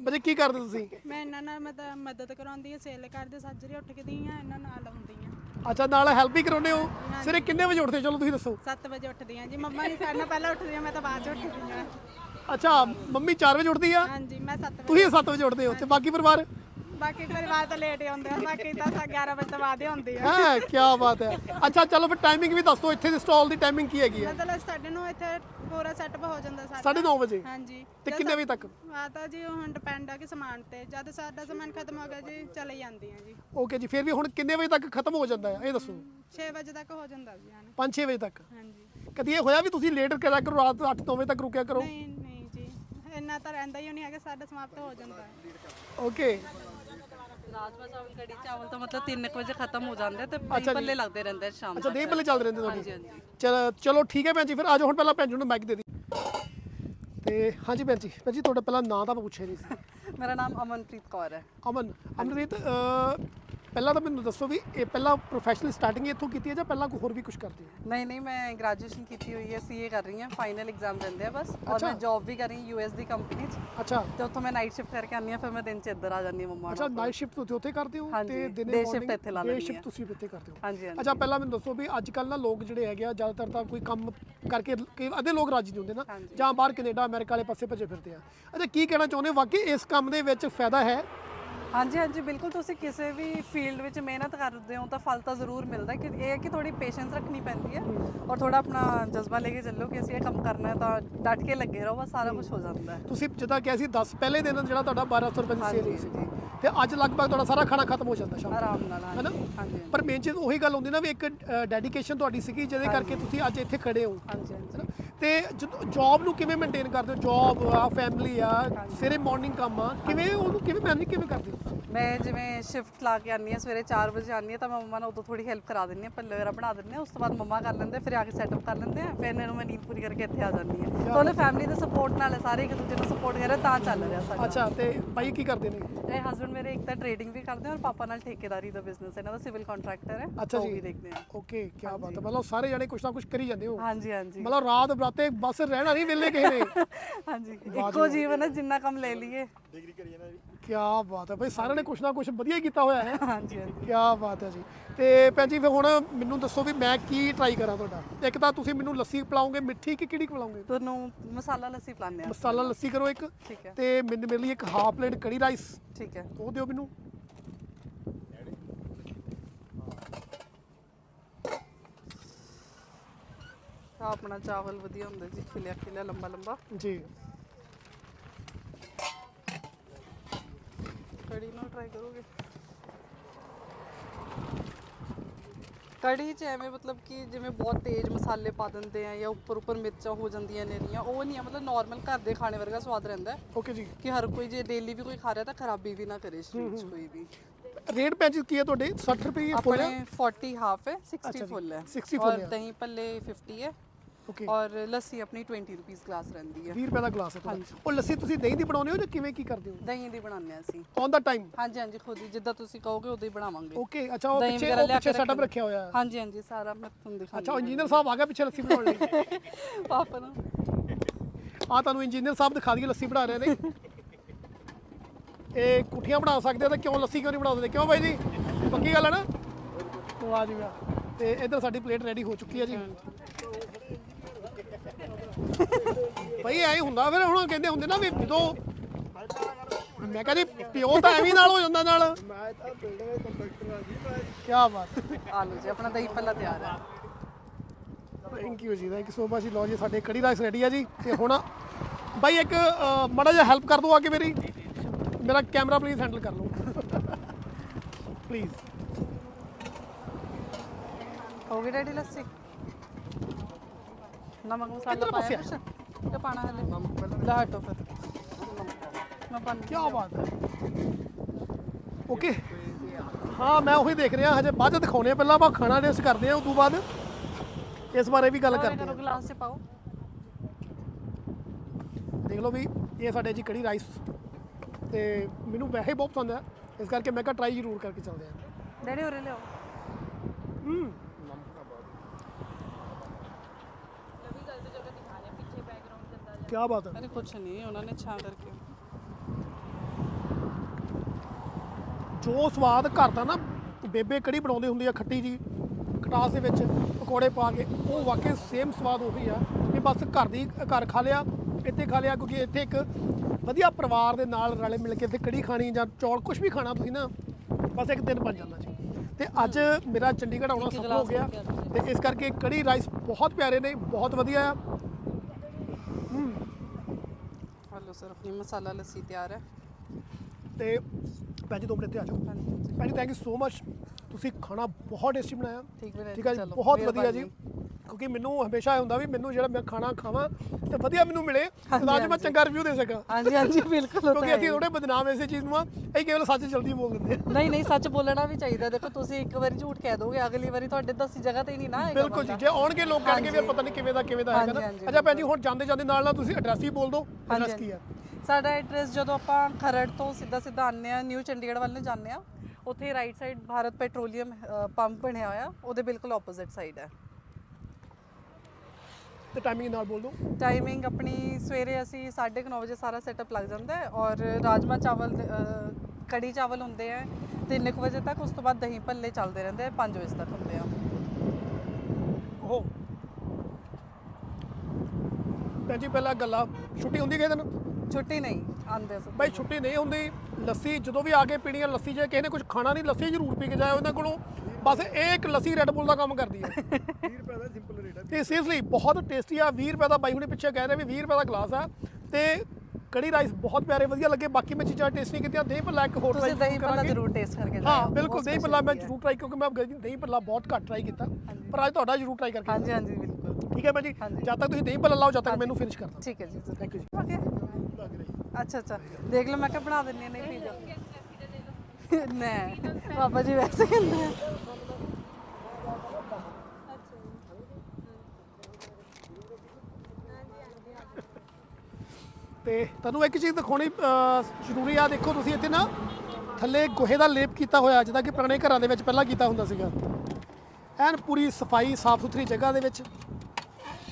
ਬੱਚੇ ਕੀ ਕਰਦੇ ਤੁਸੀਂ? ਮੈਂ ਇਹਨਾਂ ਨਾਲ ਮਦਦ ਮਦਦ ਕਰਾਉਂਦੀ ਹਾਂ ਸੇਲ ਕਰਦੇ ਸਾਜਰੇ ਉੱਠ ਕੇ ਦੀ ਆ ਇਹਨਾਂ ਨਾਲ ਆਉਂਦੀ ਆ ਅੱਛਾ ਨਾਲ ਹੈਲਪ ਵੀ ਕਰਾਉਂਦੇ ਹੋ? ਸਵੇਰੇ ਕਿੰਨੇ ਵਜੇ ਉੱਠਦੇ ਹੋ? ਚਲੋ ਤੁਸੀਂ ਦੱਸੋ। 7 ਵਜੇ ਉੱਠਦੀ ਆ ਜੀ। ਮੰਮਾ ਜੀ ਸਾਡੇ ਨਾਲ ਪਹਿਲਾਂ ਉੱਠਦੀ ਆ ਮੈਂ ਤਾਂ ਬਾਅਦ ਚ ਉੱਠਦੀ ਆ ਅੱਛਾ ਮੰਮੀ 4 ਵਜੇ ਉੱਠਦੀ ਆ? ਹਾਂਜੀ ਮੈਂ 7 ਵਜੇ ਤੁਸੀਂ 7 ਵਜੇ ਉੱਠਦੇ ਹੋ। ਤੇ ਬਾਕੀ ਪਰਿਵਾਰ? ਬਾਕੀ ਪਰਿਵਾਰ ਤਾਂ ਲੇਟ ਹੀ ਆਉਂਦੇ ਆ ਬਾਕੀ ਤਾਂ 11 ਵਜੇ ਤੋਂ ਬਾਅਦ ਹੀ ਆਉਂਦੀ ਆ। ਹੈ ਕੀ ਬਾਤ ਹੈ। ਅੱਛਾ ਚਲੋ ਫਿਰ ਟਾਈਮਿੰਗ ਵੀ ਦੱਸ ਦਿਓ ਇੱਥੇ ਦੀ ਸਟਾਲ ਦੀ ਟਾਈਮਿੰਗ ਕੀ ਹੈਗੀ ਹੈ ਮਤਲਬ ਸਾਡੇ ਨੂੰ ਇੱਥੇ ਪੂਰਾ ਸੈਟਅਪ ਹੋ ਜਾਂਦਾ ਸਾਡਾ 9:30 ਵਜੇ? ਹਾਂਜੀ। ਤੇ ਕਿੰਨੇ ਵਜੇ ਤੱਕ? ਆ ਤਾਂ ਜੀ ਹੁਣ ਡਿਪੈਂਡ ਆ ਕਿ ਸਮਾਨ ਤੇ ਜਦ ਸਾਡਾ ਸਮਾਨ ਖਤਮ ਹੋ ਗਿਆ ਜੀ ਚਲੇ ਜਾਂਦੀ ਆ ਜੀ। ਓਕੇ ਜੀ ਫਿਰ ਵੀ ਹੁਣ ਕਿੰਨੇ ਵਜੇ ਤੱਕ ਖਤਮ ਹੋ ਜਾਂਦਾ ਹੈ? ਇਹ ਦੱਸੋ। 6 ਵਜੇ ਤੱਕ ਹੋ ਜਾਂਦਾ ਜੀ ਹਨ। 5-6 ਵਜੇ ਤੱਕ? ਹਾਂਜੀ। ਕਦੀ ਇਹ ਹੋਇਆ ਵੀ ਤੁਸੀਂ ਲੇਟ ਕਰਿਆ ਕਰੋ ਰਾਤ 8-9 ਵਜੇ ਤੱਕ ਰੁਕਿਆ ਕਰੋ? ਨਹੀਂ ਨਹੀਂ ਜੀ। ਇੰਨਾ ਤਾਂ ਰਹਿੰਦਾ ਹੀ ਨਹੀਂ ਹੈਗਾ ਸਾਡਾ ਸਮਾਪਤ ਹੋ ਜਾਂਦਾ ਹੈ। ਓਕੇ ਰਾਜਮਾ ਚਾਵਲ ਕੜੀ ਚਾਵਲ ਤਾਂ ਮਤਲਬ 3 ਵਜੇ ਖਤਮ ਹੋ ਜਾਂਦੇ ਤੇ ਅੱਛਾ ਦਹੀਂ ਜੀ। ਭੱਲੇ ਲੱਗਦੇ ਰਹਿੰਦੇ ਆ ਸ਼ਾਮ ਅੱਛਾ ਤੱਕ ਦੇ ਬੱਲੇ ਚੱਲਦੇ ਰਹਿੰਦੇ ਹਾਂਜੀ ਤੁਹਾਡੀ? ਹਾਂਜੀ ਚਲ ਚਲੋ ਠੀਕ ਹੈ ਭੈਣ ਜੀ ਫਿਰ ਆਜੋ ਹੁਣ ਪਹਿਲਾਂ ਭੈਣ ਜੀ ਨੂੰ ਮਾਈਕ ਦੇ ਦੀ ਤੇ ਹਾਂਜੀ ਭੈਣ ਜੀ ਭੈਣ ਜੀ ਤੁਹਾਡਾ ਪਹਿਲਾਂ ਨਾਂ ਤਾਂ ਮੈਂ ਪੁੱਛਿਆ ਨਹੀਂ ਸੀ। ਮੇਰਾ ਨਾਮ ਅਮਨਪ੍ਰੀਤ ਕੌਰ ਹੈ। ਅਮਨ ਅਮਨਰੀਤ ਅਹ, ਪਹਿਲਾਂ ਤਾਂ ਮੈਨੂੰ ਦੱਸੋ ਵੀ ਇਹ ਪਹਿਲਾਂ ਪ੍ਰੋਫੈਸ਼ਨਲ ਸਟਾਰਟਿੰਗ ਇੱਥੋਂ ਕੀਤੀ ਹੈ ਜਾਂ ਪਹਿਲਾਂ ਕੋਈ ਹੋਰ ਵੀ ਕੁਝ ਕਰਦੇ ਹੋ? ਨਹੀਂ ਨਹੀਂ ਮੈਂ ਗ੍ਰੈਜੂਏਸ਼ਨ ਕੀਤੀ ਹੋਈ ਹੈ ਸੀਏ ਕਰ ਰਹੀ ਹਾਂ ਫਾਈਨਲ ਐਗਜ਼ਾਮ ਦਿੰਦੇ ਆ ਬਸ। ਔਰ ਮੈਂ ਜੌਬ ਵੀ ਕਰ ਰਹੀ ਹਾਂ ਯੂਐਸ ਦੀ ਕੰਪਨੀ 'ਚ। ਅੱਛਾ। ਤੇ ਉੱਥੋਂ ਮੈਂ ਨਾਈਟ ਸ਼ਿਫਟ ਕਰਕੇ ਆਉਂਦੀ ਹਾਂ ਫਿਰ ਮੈਂ ਦਿਨ 'ਚ ਇੱਧਰ ਆ ਜਾਂਦੀ ਹਾਂ ਮੰਮਾ ਅੱਛਾ ਨਾਲ। ਨਾਈਟ ਸ਼ਿਫਟ ਤੁਸੀਂ ਉੱਥੇ ਕਰਦੇ ਹੋ ਹਾਂਜੀ, ਤੇ ਦਿਨੇ day shift morning ਇੱਥੇ ਲਾ day ਲੈਂਦੀ shift। ਤੁਸੀਂ ਇੱਥੇ ਕਰਦੇ ਹੋ। ਹਾਂਜੀ ਹਾਂਜੀ। ਅੱਛਾ ਪਹਿਲਾਂ ਮੈਨੂੰ ਦੱਸੋ ਵੀ ਅੱਜ ਕੱਲ ਨਾ ਲੋਕ ਜਿਹੜੇ ਹੈਗੇ ਆ ਜ਼ਿਆਦਾਤਰ ਤਾਂ ਕੋਈ ਕੰਮ ਕਰਕੇ ਕਈ ਅੱਧੇ ਲੋਕ ਰਾਜੀ ਨਹੀਂ ਹੁੰਦੇ ਨਾ ਹਾਂਜੀ। ਜਾਂ ਬਾਹਰ ਕੈਨੇਡਾ ਅਮਰੀਕਾ ਵਾਲੇ ਪਾਸੇ ਭੱਜੇ ਫਿਰਦੇ ਆ। ਅੱਛਾ ਕੀ ਕਹਿਣਾ ਚਾਹੁੰਦੇ ਹੋ? ਵਾਕਈ ਇਸ ਕੰਮ ਦੇ ਵਿੱਚ ਫਾਇਦਾ ਹੈ? ਹਾਂਜੀ ਹਾਂਜੀ ਬਿਲਕੁਲ ਤੁਸੀਂ ਕਿਸੇ ਵੀ ਫੀਲਡ ਵਿੱਚ ਮਿਹਨਤ ਕਰਦੇ ਹੋ ਤਾਂ ਫਲ ਤਾਂ ਜ਼ਰੂਰ ਮਿਲਦਾ ਕਿ ਇਹ ਹੈ ਕਿ ਥੋੜੀ ਪੇਸ਼ੈਂਸ ਰੱਖਣੀ ਪੈਂਦੀ ਹੈ ਔਰ ਥੋੜਾ ਆਪਣਾ ਜਜ਼ਬਾ ਲੈ ਕੇ ਚੱਲੋ ਕਿ ਅਸੀਂ ਇਹ ਕੰਮ ਕਰਨਾ ਹੈ ਤਾਂ ਡਟ ਕੇ ਲੱਗੇ ਰਹੋ ਬਸ ਸਾਰਾ ਕੁਝ ਹੋ ਜਾਂਦਾ ਹੈ। ਤੁਸੀਂ ਜਿੱਦਾਂ ਕਿਹਾ ਸੀ 10 ਪਹਿਲੇ ਦਿਨ ਜਿਹੜਾ ਤੁਹਾਡਾ 1200 ਰੁਪਏ ਦੀ ਸੇਲ ਹੋਈ ਸੀ ਤੇ ਅੱਜ ਲਗਭਗ ਤੁਹਾਡਾ ਸਾਰਾ ਖਾਣਾ ਖਤਮ ਹੋ ਜਾਂਦਾ ਸ਼ਾਮ ਨੂੰ। ਆਰਾਮ ਨਾਲ ਹੈਨਾ? ਹਾਂਜੀ ਹਾਂਜੀ। ਪਰ ਮੇਨ ਚੀਜ਼ ਉਹੀ ਗੱਲ ਹੁੰਦੀ ਨਾ ਵੀ ਇੱਕ ਡੈਡੀਕੇਸ਼ਨ ਤੁਹਾਡੀ ਸੀਗੀ ਜਿਹਦੇ ਕਰਕੇ ਤੁਸੀਂ ਅੱਜ ਇੱਥੇ ਖੜੇ ਹੋ। ਹਾਂਜੀ ਹਾਂਜੀ? ਤੇ ਜਦੋਂ ਜੌਬ ਨੂੰ ਕਿਵੇਂ ਮੇਨਟੇਨ ਕਰਦੇ ਹੋ? ਜੌਬ ਆ ਫੈਮਿਲੀ ਆ ਸਵੇਰੇ ਮਾਰਨਿੰਗ ਕੰਮ ਆ ਕਿਵੇਂ ਉਹਨੂੰ ਕਿਵੇਂ ਮੈਨੇਜ ਕਿਵੇਂ ਕਰਦੇ ਹੋ? ਮੈਂ ਜਿਵੇਂ ਸ਼ਿਫਟ ਲਾ ਕੇ ਆਨੀ ਹਾਂ ਸਵੇਰੇ 4 ਵਜੇ ਆਨੀ ਹਾਂ ਤਾਂ ਮੈਂ ਮੰਮਾ ਨਾਲ ਉਦੋਂ ਥੋੜੀ ਹੈਲਪ ਕਰਾ ਦਿੰਦੀ ਹਾਂ ਪੱਲੇ ਵਗੈਰਾ ਬਣਾ ਦਿੰਦੇ ਹਾਂ ਉਸ ਤੋਂ ਬਾਅਦ ਮੰਮਾ ਕਰ ਲੈਂਦੇ ਫਿਰ ਆ ਕੇ ਸੈਟਅਪ ਕਰ ਲੈਂਦੇ ਆ ਫਿਰ ਇਹਨਾਂ ਨੂੰ ਮੈਂ ਨੀਂਦ ਪੂਰੀ ਕਰਕੇ ਇੱਥੇ ਆ ਜਾਂਦੀ ਹਾਂ। ਤਾਂ ਉਹਨੇ ਫੈਮਿਲੀ ਦੇ ਸਪੋਰਟ ਨਾਲ ਹੈ, ਸਾਰੇ ਇੱਕ ਦੂਜੇ ਨੂੰ ਸਪੋਰਟ ਕਰ ਰਹੇ ਤਾਂ ਚੱਲ ਰਿਹਾ ਸਾਡਾ। ਅੱਛਾ ਤੇ ਭਾਈ ਕੀ ਕਰਦੇ ਨੇ? ਇਹ ਹਸਬੰਡ ਮੇਰੇ ਇੱਕ ਤਾਂ ਟ੍ਰੇਡਿੰਗ ਵੀ ਕਰਦੇ ਆ ਔਰ ਪਾਪਾ ਨਾਲ ਠੇਕੇਦਾਰੀ ਦਾ ਬਿਜ਼ਨਸ ਇਹਨਾਂ ਦਾ ਸਿਵਲ ਕੰਟਰੈਕਟਰ ਹੈ ਅੱਛਾ ਤਾਂ ਉਹ ਜੀ। ਵੀ ਦੇਖਦੇ ਆ ਓਕੇ ਕੀ ਬਾਤ ਹੈ। ਮਤਲਬ ਸਾਰੇ ਜਣੇ ਕੁਛ ਨਾ ਕੁਛ ਕਰੀ ਜਾਂਦੇ ਹੋ। ਹਾਂਜੀ ਹਾਂਜੀ। ਮਤਲਬ ਰਾਤ ਬਰਾਤੇ ਬਸ ਰਹਿਣਾ ਨਹੀਂ ਵਿਹਲੇ ਕਿਸੇ ਨੇ। ਹਾਂਜੀ। ਇੱਕੋ ਜੀਵਨ ਹੈ ਜਿੰਨਾ ਕੰਮ ਲੈ ਲਈਏ। ਕੀ ਬਾਤ ਹੈ। ਭਾਈ ਸਾਰਿਆਂ ਨੇ ਕੁਛ ਨਾ ਕੁਛ ਵਧੀਆ ਹੀ ਕੀਤਾ ਹੋਇਆ ਹੈ। ਹਾਂਜੀ ਹਾਂਜੀ। ਕੀ ਬਾਤ ਹੈ ਜੀ। ਤੇ ਭੈਣ ਜੀ ਫਿਰ ਹੁਣ ਮੈਨੂੰ ਦੱਸੋ ਵੀ ਮੈਂ ਕੀ ਟਰਾਈ ਕਰਾਂ ਤੁਹਾਡਾ? ਇੱਕ ਤਾਂ ਤੁਸੀਂ ਮੈਨੂੰ ਲੱਸੀ ਪਿਲਾਓਗੇ ਮਿੱਠੀ ਕਿ ਕਿਹੜੀ ਪਿਲਾਓਗੇ? ਤੁਹਾਨੂੰ ਮਸਾਲਾ ਲੱਸੀ ਪਿਲਾਉਂਦੇ ਆ ਮਸਾਲਾ ਲੱਸੀ ਕਰੋ ਇੱਕ। ਠੀਕ ਹੈ। ਤੇ ਮੈਨੂੰ ਮੇਰੇ ਲਈ ਇੱਕ ਹਾਫ ਪਲੇਟ ਕੜੀ ਰਾਈਸ ਠੀਕ ਹੈ। ਉਹ ਦਿਓ ਮੈਨੂੰ। ਆਪਣਾ ਚਾਵਲ ਵਧੀਆ ਹੁੰਦਾ ਜੀ ਖਿਲਿਆ ਖਿਲਿਆ ਲੰਬਾ ਲੰਬਾ ਜੀ। ਕੜੀ ਨਾਲ ਟਰਾਈ ਕਰੋਗੇ? ਕੜੀ ਚ ਐਵੇਂ ਮਤਲਬ ਕਿ ਜਿਵੇਂ ਬਹੁਤ ਤੇਜ਼ ਮਸਾਲੇ ਪਾ ਦਿੰਦੇ ਆ ਜਾਂ ਉੱਪਰ ਉੱਪਰ ਮਿਰਚਾਂ ਹੋ ਜਾਂਦੀਆਂ ਨੇਰੀਆਂ ਉਹ ਨਹੀਂ ਆ ਮਤਲਬ ਨਾਰਮਲ ਘਰ ਦੇ ਖਾਣੇ ਵਰਗਾ ਸਵਾਦ ਰਹਿੰਦਾ ਹੈ। ਓਕੇ ਜੀ। ਕਿ ਹਰ ਕੋਈ ਜੇ ਡੇਲੀ ਵੀ ਕੋਈ ਖਾ ਰਿਹਾ ਤਾਂ ਖਰਾਬੀ ਵੀ ਨਾ ਕਰੇ ਸਰੀਰ 'ਚ ਕੋਈ ਵੀ। ਰੇਟ ਭੈਣ ਜੀ ਕੀ ਹੈ ਤੁਹਾਡੇ? 60 ਰੁਪਏ ਫੁੱਲ ਆਪਣੇ 40 ਹਾਫ ਹੈ 60 ਅੱਛਾ ਜੀ, ਫੁੱਲ ਹੈ। 60 full ਔਰ ਹੈ। ਦਹੀਂ ਭੱਲੇ 50 ਹੈ। ਓਕੇ ਔਰ ਲੱਸੀ ਆਪਣੀ 20 ਰੁਪੀਸ ਗਲਾਸ ਰਹਿੰਦੀ ਹੈ। 20 ਰੁਪਏ ਦਾ ਗਲਾਸ ਹੈ ਤੁਹਾਡਾ। ਉਹ ਲੱਸੀ ਤੁਸੀਂ ਦਹੀਂ ਦੀ ਬਣਾਉਂਦੇ ਹੋ ਜਾਂ ਕਿਵੇਂ ਕੀ ਕਰਦੇ ਹੋ? ਦਹੀਂ ਦੀ ਬਣਾਉਂਦੇ ਹਾਂ ਅਸੀਂ। ਔਨ ਦਾ ਟਾਈਮ ਹਾਂਜੀ ਹਾਂਜੀ ਖੁਦ ਹੀ ਜਿੱਦਾਂ ਤੁਸੀਂ ਕਹੋਗੇ ਉਦੋਂ ਹੀ ਬਣਾਵਾਂਗੇ। ਓਕੇ ਅੱਛਾ ਉਹ ਪਿੱਛੇ ਉਹ ਪਿੱਛੇ ਸੈਟਅਪ ਰੱਖਿਆ ਹੋਇਆ। ਹੈ ਹਾਂਜੀ ਹਾਂਜੀ ਸਾਰਾ ਮੈਂ ਤੁਹਾਨੂੰ ਦਿਖਾਉਂਦੀ ਅੱਛਾ ਇੰਜੀਨੀਅਰ ਸਾਹਿਬ ਆ ਗਿਆ ਪਿੱਛੇ ਲੱਸੀ ਬਣਾਉਣ ਲਈ। ਪਾਪਾ ਨੂੰ। ਆ ਤੁਹਾਨੂੰ ਇੰਜੀਨੀਅਰ ਸਾਹਿਬ ਦਿਖਾ ਦਈਏ ਲੱਸੀ ਬਣਾ ਰਹੇ ਨੇ। ਇਹ ਕੁੱਠੀਆਂ ਬਣਾ ਸਕਦੇ ਆ ਤਾਂ ਕਿਉਂ ਲੱਸੀ ਕਿਉਂ ਨਹੀਂ ਬਣਾ ਸਕਦੇ? ਕਿਉਂ ਬਾਈ ਜੀ? ਪੱਕੀ ਗੱਲ ਹੈ ਨਾ? ਵਾਹ ਜੀ ਵਾਹ। ਤੇ ਇੱਧਰ ਸਾਡੀ ਪਲੇਟ ਰੈਡੀ ਹੋ ਚੁੱਕੀ ਹੈ ਜੀ। ਭਾਈ ਐਂ ਹੁੰਦਾ ਫਿਰ ਹੁਣ ਕਹਿੰਦੇ ਹੁੰਦੇ ਨਾ ਵੀ ਜਦੋਂ ਮੈਂ ਕਹਿੰਦੀ ਪਿਓ ਤਾਂ ਐਵੇਂ ਨਾਲ ਹੋ ਜਾਂਦਾ ਨਾਲ। ਮੈਂ ਤਾਂ ਬਿਲਡਿੰਗ ਦੇ ਕੰਟਰੈਕਟਰ ਆ ਜੀ ਮੈਂ ਕੀ ਬਾਤ। ਆ ਲਓ ਜੀ ਆਪਣਾ ਦਹੀਂ ਭੱਲਾ ਤਿਆਰ ਹੈ। ਥੈਂਕ ਯੂ ਜੀ ਥੈਂਕ ਯੂ ਸੋ ਮਚ ਲਓ ਜੀ ਸਾਡੇ ਕੜੀ ਰਾਈਸ ਰੈਡੀ ਆ ਜੀ। ਤੇ ਹੁਣ ਬਾਈ ਇੱਕ ਮਾੜਾ ਜਿਹਾ ਹੈਲਪ ਕਰ ਦਿਓ ਆ ਕੇ ਮੇਰੀ। ਮੇਰਾ ਕੈਮਰਾ ਪਲੀਜ਼ ਹੈਂਡਲ ਕਰ ਲਓ। ਪਲੀਜ਼ ਹੋ ਗਈ ਡੈਡੀ ਲੱਸੀ? ਨਮਕ ਮਸਾਲਾ ਇੱਧਰ ਪਾਇਆ ਪਾਸੇ ਕੁਛ? ਕਿ ਪਾਣਾ ਹਲੇ। ਲੈ ਹਟੋ ਫਿਰ। ਮੈਂ ਪਾਣੀ ਕੀ ਬਾਤ ਹੈ। ਓਕੇ। ਹਾਂ ਮੈਂ ਉਹੀ ਦੇਖ ਰਿਹਾ ਹਜੇ ਬਾਅਦ ਦਿਖਾਉਣੇ ਆ। ਪਹਿਲਾਂ ਆਪਾਂ ਖਾਣਾ ਟੇਸਟ ਕਰਦੇ ਆ ਉਸ ਤੋਂ ਬਾਅਦ ਇਸ ਬਾਰੇ ਵੀ ਗੱਲ ਕਰਦੇ ਕਰੋ ਆ ਗਲਾਸ 'ਚ ਪਾਓ। ਦੇਖ ਲਓ ਵੀ ਇਹ ਸਾਡੇ ਜੀ ਕੜੀ ਰਾਈਸ ਤੇ ਮੈਨੂੰ ਵੈਸੇ ਬਹੁਤ ਪਸੰਦ ਹੈ। ਇਸ ਕਰਕੇ ਮੈਂ ਕਿਹਾ ਟਰਾਈ ਜ਼ਰੂਰ ਕਰਕੇ ਚੱਲਦੇ ਆ ਡੈਡੀ ਉਰੇ ਲਿਓ ਹੂੰ। ਬਾਤ ਹੈ। ਅਰੇ ਕੁਛ ਨਹੀਂ ਉਹਨਾਂ ਨੇ ਛਾਂ ਕਰਕੇ। ਜੋ ਸਵਾਦ ਘਰ ਦਾ ਨਾ ਬੇਬੇ ਕੜੀ ਬਣਾਉਂਦੇ ਹੁੰਦੀ ਆ ਖੱਟੀ ਜੀ ਖਟਾਸ ਦੇ ਵਿੱਚ ਪਕੌੜੇ ਪਾ ਕੇ ਉਹ ਵਾਕਈ ਸੇਮ ਸਵਾਦ ਉਹੀ ਆ ਵੀ ਬਸ ਘਰ ਦੀ ਘਰ ਖਾ ਲਿਆ ਇੱਥੇ ਖਾ ਲਿਆ ਕਿਉਂਕਿ ਇੱਥੇ ਇੱਕ ਵਧੀਆ ਪਰਿਵਾਰ ਦੇ ਨਾਲ ਰਲੇ ਮਿਲ ਕੇ ਇੱਥੇ ਕੜੀ ਖਾਣੀ ਜਾਂ ਚੌਲ ਕੁਝ ਵੀ ਖਾਣਾ ਤੁਸੀਂ ਨਾ ਬਸ ਇੱਕ ਦਿਨ ਬਣ ਜਾਂਦਾ ਜੀ। ਤੇ ਅੱਜ ਮੇਰਾ ਚੰਡੀਗੜ੍ਹ ਆਉਣਾ ਸਫਲ ਹੋ ਗਿਆ ਤੇ ਇਸ ਕਰਕੇ ਕੜੀ ਰਾਈਸ ਬਹੁਤ ਪਿਆਰੇ ਨੇ ਬਹੁਤ ਵਧੀਆ ਆ ਹਲੋ ਸਰ ਆਪਣੀ ਮਸਾਲਾ ਲੱਸੀ ਤਿਆਰ ਹੈ। ਤੇ ਭੈਣ ਜੀ ਦੋ ਮਿੰਟ ਇੱਥੇ ਆ ਜਾਓ। ਹਾਂਜੀ ਭੈਣ ਜੀ ਥੈਂਕ ਯੂ ਸੋ ਮਚ ਤੁਸੀਂ ਖਾਣਾ ਬਹੁਤ ਟੇਸਟੀ ਬਣਾਇਆ। ਠੀਕ ਹੈ ਜੀ ਚਲੋ, ਬਹੁਤ ਵਧੀਆ ਜੀ। ਮਿਹਰਬਾਨੀ। ਕਿਉਂਕਿ ਮੈਨੂੰ ਹਮੇਸ਼ਾ ਇਹ ਹੁੰਦਾ ਵੀ ਮੈਨੂੰ ਜਿਹੜਾ ਮੈਂ ਖਾਣਾ ਖਾਵਾਂ ਤੇ ਵਧੀਆ ਮੈਨੂੰ ਮਿਲੇ ਤੇ ਅੱਜ ਮੈਂ। ਚੰਗਾ ਰਿਵਿਊ ਦੇ ਸਕਾਂ। ਹਾਂਜੀ ਹਾਂਜੀ ਬਿਲਕੁਲ ਕਿਉਂਕਿ ਅਸੀਂ। ਥੋੜੇ ਬਦਨਾਮ ਇਸੇ ਚੀਜ਼ ਨੂੰ ਆ ਅਸੀਂ ਕੇਵਲ ਸੱਚ ਜਲਦੀ ਬੋਲ ਦਿੰਦੇ ਆ। ਨਹੀਂ ਨਹੀਂ ਸੱਚ ਬੋਲਣਾ ਵੀ ਚਾਹੀਦਾ। ਦੇਖੋ ਤੁਸੀਂ ਇੱਕ ਵਾਰੀ ਝੂਠ ਕਹਿ ਦੋਗੇ ਅਗਲੀ ਵਾਰੀ ਤੁਹਾਡੇ ਦੱਸੀ ਜਗ੍ਹਾ ਤੇ ਹੀ ਨਹੀਂ ਨਾ ਆਏਗਾ ਬਿਲਕੁਲ ਜੀ। ਜੇ ਆਉਣਗੇ ਲੋਕ ਕਹਿਣਗੇ ਵੀ ਪਤਾ ਨਹੀਂ ਕਿਵੇਂ ਦਾ ਕਿਵੇਂ ਦਾ ਹੈਗਾ ਨਾ। ਅੱਛਾ ਭੈਣ ਜੀ ਹੁਣ ਜਾਂਦੇ ਜਾਂਦੇ ਨਾਲ ਨਾਲ ਤੁਸੀਂ ਐਡਰੈਸ ਹੀ ਬੋਲ ਦਿਓ ਐਡਰੈਸ ਕੀ ਹੈ ਸਾਡਾ ਐਡਰੈਸ ਜਦੋਂ ਆਪਾਂ ਖਰੜ ਤੋਂ ਸਿੱਧਾ ਸਿੱਧਾ ਆਉਂਦੇ ਆ ਨਿਊ ਚੰਡੀਗੜ੍ਹ ਵੱਲ ਨੂੰ ਜਾਂਦੇ ਆ ਉੱਥੇ right side Bharat petroleum pump ਬਣਿਆ ਹੋਇਆ ਉਹਦੇ ਬਿਲਕੁਲ ਆਪੋਜ਼ਿਟ ਸਾਈਡ ਹੈ। ਤੇ ਟਾਈਮਿੰਗ ਨਾਲ ਬੋਲ ਦਿਓ ਟਾਈਮਿੰਗ ਆਪਣੀ ਸਵੇਰੇ ਅਸੀਂ 9:30 ਵਜੇ ਸਾਰਾ ਸੈਟਅਪ ਲੱਗ ਜਾਂਦਾ ਹੈ ਔਰ ਰਾਜਮਾ ਚਾਵਲ ਅ, ਕੜੀ ਚਾਵਲ ਹੁੰਦੇ ਆ 3:00 ਵਜੇ ਤੱਕ ਉਸ ਤੋਂ ਬਾਅਦ ਦਹੀਂ ਭੱਲੇ ਚੱਲਦੇ ਰਹਿੰਦੇ ਆ 5 ਵਜੇ ਤੱਕ ਹੁੰਦੇ ਆ। ਉਹ ਭੈਣ ਜੀ ਪਹਿਲਾਂ ਗੱਲਾਂ ਛੁੱਟੀ ਹੁੰਦੀ ਕਿਸ ਦਿਨ? ਛੁੱਟੀ ਨਹੀਂ ਆਉਂਦੇ ਸਭ। ਬਾਈ ਛੁੱਟੀ ਨਹੀਂ ਹੁੰਦੀ। ਲੱਸੀ ਜਦੋਂ ਵੀ ਆ ਕੇ ਪੀਣੀ ਆ ਲੱਸੀ ਜੇ ਕਿਸੇ ਨੇ ਕੁਝ ਖਾਣਾ ਨਹੀਂ ਲੱਸੀ ਜ਼ਰੂਰ ਪੀ ਕੇ ਜਾਏ ਉਹਨਾਂ ਕੋਲੋਂ। ਬਸ ਇਹ ਇੱਕ ਲੱਸੀ ਰੈੱਡ ਬੁੱਲ ਦਾ ਕੰਮ ਕਰਦੀ ਹੈ। 20 ਰੁਪਏ ਦਾ ਸਿੰਪਲ ਰੇਟ ਹੈ ਤੇ ਸੀਰੀਅਸਲੀ ਬਹੁਤ ਟੇਸਟੀ ਆ 20 ਰੁਪਏ ਦਾ ਬਾਈ ਹੁਣੇ ਪਿੱਛੇ ਕਹਿ ਰਹੇ ਵੀ 20 ਰੁਪਏ ਦਾ ਗਲਾਸ ਆ। ਤੇ ਕੜੀ ਰਾਈਸ ਬਹੁਤ ਪਿਆਰੇ ਵਧੀਆ ਲੱਗੇ ਬਾਕੀ ਮੈਂ ਚੀਜ਼ਾਂ ਟੇਸਟ ਨਹੀਂ ਕੀਤੀਆਂ ਦਹੀਂ ਭੱਲਾ ਇੱਕ ਹੋਰ ਤੁਸੀਂ try ਦਹੀਂ ਭੱਲਾ। ਜ਼ਰੂਰ ਟੇਸਟ ਕਰਕੇ ਹਾਂ ਜਾਇਓ, ਬਿਲਕੁਲ ਬਹੁਤ ਦਹੀਂ ਭੱਲਾ ਮੈਂ ਹੈ। ਜ਼ਰੂਰ ਟਰਾਈ ਕਿਉਂਕਿ ਮੈਂ ਦਹੀਂ ਦਹੀਂ ਭੱਲਾ ਬਹੁਤ ਘੱਟ ਟਰਾਈ ਕੀਤਾ। ਪਰ ਅੱਜ ਤੁਹਾਡਾ ਜ਼ਰੂਰ ਟਰਾਈ ਕਰਕੇ ਹਾਂਜੀ ਹਾਂਜੀ ਬਿਲਕੁਲ। ਠੀਕ ਹੈ ਭਾਜੀ? ਜਦ ਤੱਕ ਤੁਸੀਂ ਦਹੀਂ ਭੱਲਾ ਲਾਓ ਜਦ ਤੱਕ ਮੈਨੂੰ ਫਿਨਿਸ਼ ਕਰਦਾ ਠੀਕ ਹੈ ਜੀ। ਥੈਂਕ ਯੂ ਜੀ. ਅੱਛਾ ਅੱਛਾ। ਦੇਖ ਲਓ ਮੈਂ ਕਿਹਾ ਬਣਾ ਦਿੰਨੀ ਨਹੀਂ ਪੀਜ਼ਾ ਨਹੀਂ ਪਾਪਾ ਜੀ ਵੈਸੇ ਕਹਿੰਦੇ ਆ। ਤੇ ਤੁਹਾਨੂੰ ਇੱਕ ਚੀਜ਼ ਦਿਖਾਉਣੀ ਅਹ, ਜ਼ਰੂਰੀ ਆ ਦੇਖੋ ਤੁਸੀਂ ਇੱਥੇ ਨਾ ਥੱਲੇ ਗੋਹੇ ਦਾ ਲੇਪ ਕੀਤਾ ਹੋਇਆ ਜਿੱਦਾਂ ਕਿ ਪੁਰਾਣੇ ਘਰਾਂ ਦੇ ਵਿੱਚ ਪਹਿਲਾਂ ਕੀਤਾ ਹੁੰਦਾ ਸੀਗਾ। ਐਨ ਪੂਰੀ ਸਫ਼ਾਈ ਸਾਫ਼ ਸੁਥਰੀ ਜਗ੍ਹਾ ਦੇ ਵਿੱਚ।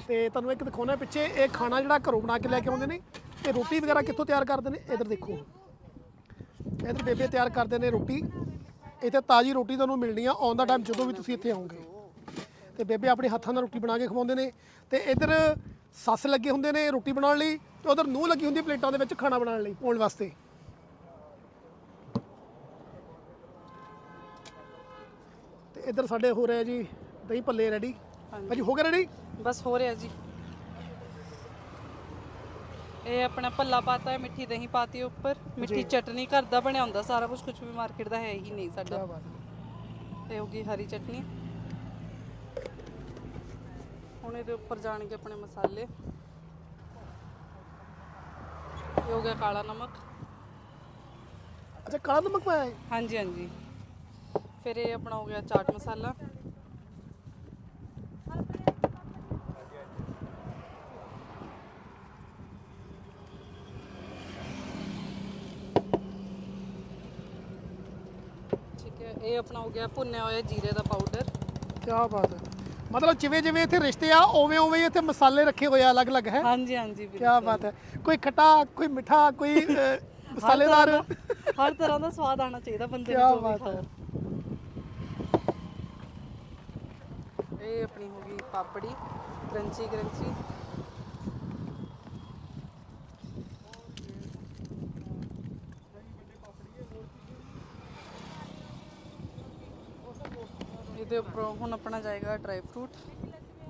ਤੇ ਤੁਹਾਨੂੰ ਇੱਕ ਦਿਖਾਉਣਾ ਪਿੱਛੇ ਇਹ ਖਾਣਾ ਜਿਹੜਾ ਘਰੋਂ ਬਣਾ ਕੇ ਲੈ ਕੇ ਆਉਂਦੇ ਨੇ ਤੇ ਰੋਟੀ ਵਗੈਰਾ ਕਿੱਥੋਂ ਤਿਆਰ ਕਰਦੇ ਨੇ ਇੱਧਰ ਦੇਖੋ। ਇੱਧਰ ਬੇਬੇ ਤਿਆਰ ਕਰਦੇ ਨੇ ਰੋਟੀ। ਇੱਥੇ ਤਾਜ਼ੀ ਰੋਟੀ ਤੁਹਾਨੂੰ ਮਿਲਣੀ ਆ ਔਨ ਦਾ ਟਾਈਮ ਜਦੋਂ ਵੀ ਤੁਸੀਂ ਇੱਥੇ ਆਓਗੇ। ਤੇ ਬੇਬੇ ਆਪਣੇ ਹੱਥਾਂ ਨਾਲ ਰੋਟੀ ਬਣਾ ਕੇ ਖਵਾਉਂਦੇ ਨੇ। ਤੇ ਇੱਧਰ ਸੱਸ ਲੱਗੇ ਹੁੰਦੇ ਨੇ ਰੋਟੀ ਬਣਾਉਣ ਲਈ ਤੇ ਉਧਰ ਨੂੰਹ ਲੱਗੀ ਹੁੰਦੀ ਪਲੇਟਾਂ ਦੇ ਵਿੱਚ ਖਾਣਾ ਬਣਾਉਣ ਲਈ ਪਾਉਣ ਵਾਸਤੇ। ਤੇ ਇੱਧਰ ਸਾਡੇ ਹੋ ਰਿਹਾ ਜੀ ਦਹੀਂ ਭੱਲੇ ਰੈਡੀ। ਭਾਜੀ ਹੋ ਗਿਆ ਰੈਡੀ? ਬਸ ਹੋ ਰਿਹਾ ਜੀ। ਇਹ ਆਪਣਾ ਪੱਲਾ ਪਾਤਾ ਹੈ ਮਿੱਠੀ ਦਹੀਂ ਪਾਤੀ ਹੈ ਉੱਪਰ। ਮਿੱਠੀ ਚਟਨੀ ਘਰ ਦਾ ਬਣਿਆ ਹੁੰਦਾ ਸਾਰਾ ਕੁਝ ਕੁਝ ਵੀ ਮਾਰਕੀਟ ਦਾ ਹੈ ਹੀ ਨਹੀਂ ਸਾਡਾ। ਤੇ ਹੋ। ਗਈ ਹਰੀ ਚਟਨੀ। ਹੁਣ ਇਹਦੇ ਉੱਪਰ ਜਾਣਗੇ ਆਪਣੇ ਮਸਾਲੇ। ਇਹ ਹੋ ਗਿਆ ਕਾਲਾ ਨਮਕ। ਅੱਛਾ ਕਾਲਾ ਨਮਕ ਪਾਇਆ ਹਾਂਜੀ ਹਾਂਜੀ। ਫਿਰ ਇਹ ਆਪਣਾ ਹੋ ਗਿਆ ਚਾਟ ਮਸਾਲਾ ਠੀਕ ਹੈ ਇਹ ਆਪਣਾ ਹੋ ਗਿਆ ਭੁੰਨਿਆ ਹੋਇਆ ਜੀਰੇ ਦਾ ਪਾਊਡਰ ਕੀ ਬਾਤ ਹੈ। ਮਤਲਬ ਜਿਵੇਂ ਜਿਵੇਂ ਇੱਥੇ ਰਿਸ਼ਤੇ ਆ ਉਵੇਂ ਹੀ ਇੱਥੇ ਮਸਾਲੇ ਰੱਖੇ ਹੋਏ ਆ ਅਲੱਗ-ਅਲੱਗ ਹੈ? ਹਾਂਜੀ ਹਾਂਜੀ ਕੀ ਬਾਤ ਹੈ। ਕੋਈ ਖੱਟਾ ਕੋਈ ਮਿੱਠਾ ਕੋਈ ਮਸਾਲੇਦਾਰ? ਹਰ ਤਰ੍ਹਾਂ ਦਾ ਸਵਾਦ ਆਣਾ ਚਾਹੀਦਾ ਬੰਦੇ ਨੂੰ ਕਿਆ ਜੋ ਵੀ ਬਾਤ ਖਾਓ। ਹੈ। ਇਹ ਆਪਣੀ ਹੋ ਗਈ ਪਾਪੜੀ ਕਰੰਚੀ ਕਰੰਚੀ ਇਹਦੇ ਉੱਪਰ ਹੁਣ ਆਪਣਾ ਜਾਏਗਾ ਡਰਾਈ ਫਰੂਟ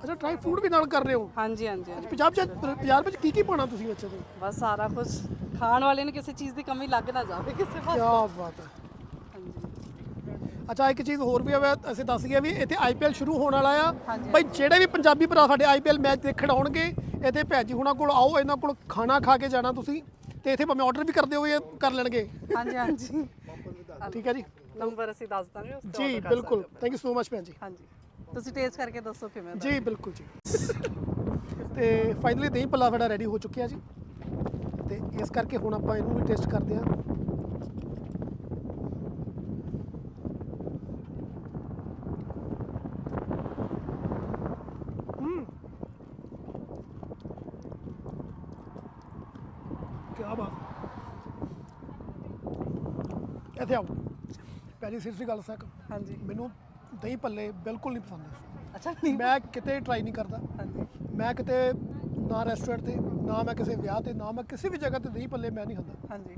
ਅੱਛਾ ਡਰਾਈ ਫੂਡ ਵੀ ਨਾਲ ਕਰ ਰਹੇ ਹੋ? ਹਾਂਜੀ ਹਾਂਜੀ ਹਾਂਜੀ। ਪੰਜਾਬ ਚ ਪੰਜਾਬ ਵਿੱਚ ਕੀ ਕੀ ਪਾਉਣਾ ਤੁਸੀਂ ਵਿੱਚ ਦੇ ਬਸ ਸਾਰਾ ਕੁਝ ਖਾਣ ਵਾਲੇ ਨੂੰ ਕਿਸੇ ਚੀਜ਼ ਦੀ ਕਮੀ ਲੱਗ ਨਾ ਜਾਵੇ ਕਿਸੇ ਕੀ ਪਾਸੇ ਬਾਤ ਹੈ। ਹਾਂਜੀ। ਅੱਛਾ ਇੱਕ ਚੀਜ਼ ਹੋਰ ਵੀ ਆ ਅਸੀਂ ਦੱਸ ਗਏ ਵੀ ਇੱਥੇ ਆਈਪੀਐਲ ਸ਼ੁਰੂ ਹੋਣ ਵਾਲਾ ਆ। ਭਾਈ ਜਿਹੜੇ ਵੀ ਪੰਜਾਬੀ ਭਰਾ ਸਾਡੇ ਆਈਪੀਐਲ ਮੈਚ ਦੇਖਣ ਆਉਣਗੇ ਇੱਥੇ ਭੈਜੀ ਹੁਣਾਂ ਕੋਲ ਆਓ ਇਹਨਾਂ ਕੋਲ ਖਾਣਾ ਖਾ ਕੇ ਜਾਣਾ ਤੁਸੀਂ ਤੇ ਇੱਥੇ ਭਾਵੇਂ ਆਰਡਰ ਵੀ ਕਰਦੇ ਹੋਏ ਕਰ ਲੈਣਗੇ। ਹਾਂਜੀ ਹਾਂਜੀ। ਠੀਕ ਹੈ ਜੀ। ਨੰਬਰ ਅਸੀਂ ਦੱਸ ਦਾਂਗੇ ਉਸ ਤੇ ਜੀ ਬਿਲਕੁਲ। ਥੈਂਕ ਯੂ ਸੋ ਮਚ ਭੈਣ ਜੀ। ਹਾਂਜੀ। ਤੁਸੀਂ ਟੇਸਟ ਕਰਕੇ ਦੱਸੋ ਕਿਵੇਂ ਦਾ ਜੀ ਬਿਲਕੁਲ ਜੀ। ਤੇ ਫਾਈਨਲੀ ਦਹੀਂ ਭੱਲਾ ਸਾਡਾ ਰੈਡੀ ਹੋ ਚੁੱਕਿਆ ਜੀ। ਤੇ ਇਸ ਕਰਕੇ ਹੁਣ ਆਪਾਂ ਇਹਨੂੰ ਵੀ ਟੈਸਟ ਕਰਦੇ ਹਾਂ। ਹੂੰ। ਕੀ ਬਾਤ। ਇੱਥੇ ਆਓ। ਪਹਿਲੀ ਸਿਰਫ ਗੱਲ ਸਕ ਹਾਂਜੀ। ਮੈਨੂੰ ਦਹੀਂ ਭੱਲੇ ਬਿਲਕੁਲ ਨਹੀਂ ਪਸੰਦ ਅੱਛਾ ਨਹੀਂ। ਮੈਂ ਕਿਤੇ ਟਰਾਈ ਨਹੀਂ ਕਰਦਾ। ਹਾਂਜੀ। ਮੈਂ ਕਿਤੇ ਨਾ ਰੈਸਟੋਰੈਂਟ ਤੇ ਨਾ ਮੈਂ ਕਿਸੇ ਵਿਆਹ ਤੇ ਨਾ ਮੈਂ ਕਿਸੇ ਵੀ ਜਗ੍ਹਾ ਤੇ ਦਹੀਂ ਭੱਲੇ ਮੈਂ ਨਹੀਂ ਖਾਂਦਾ। ਹਾਂਜੀ।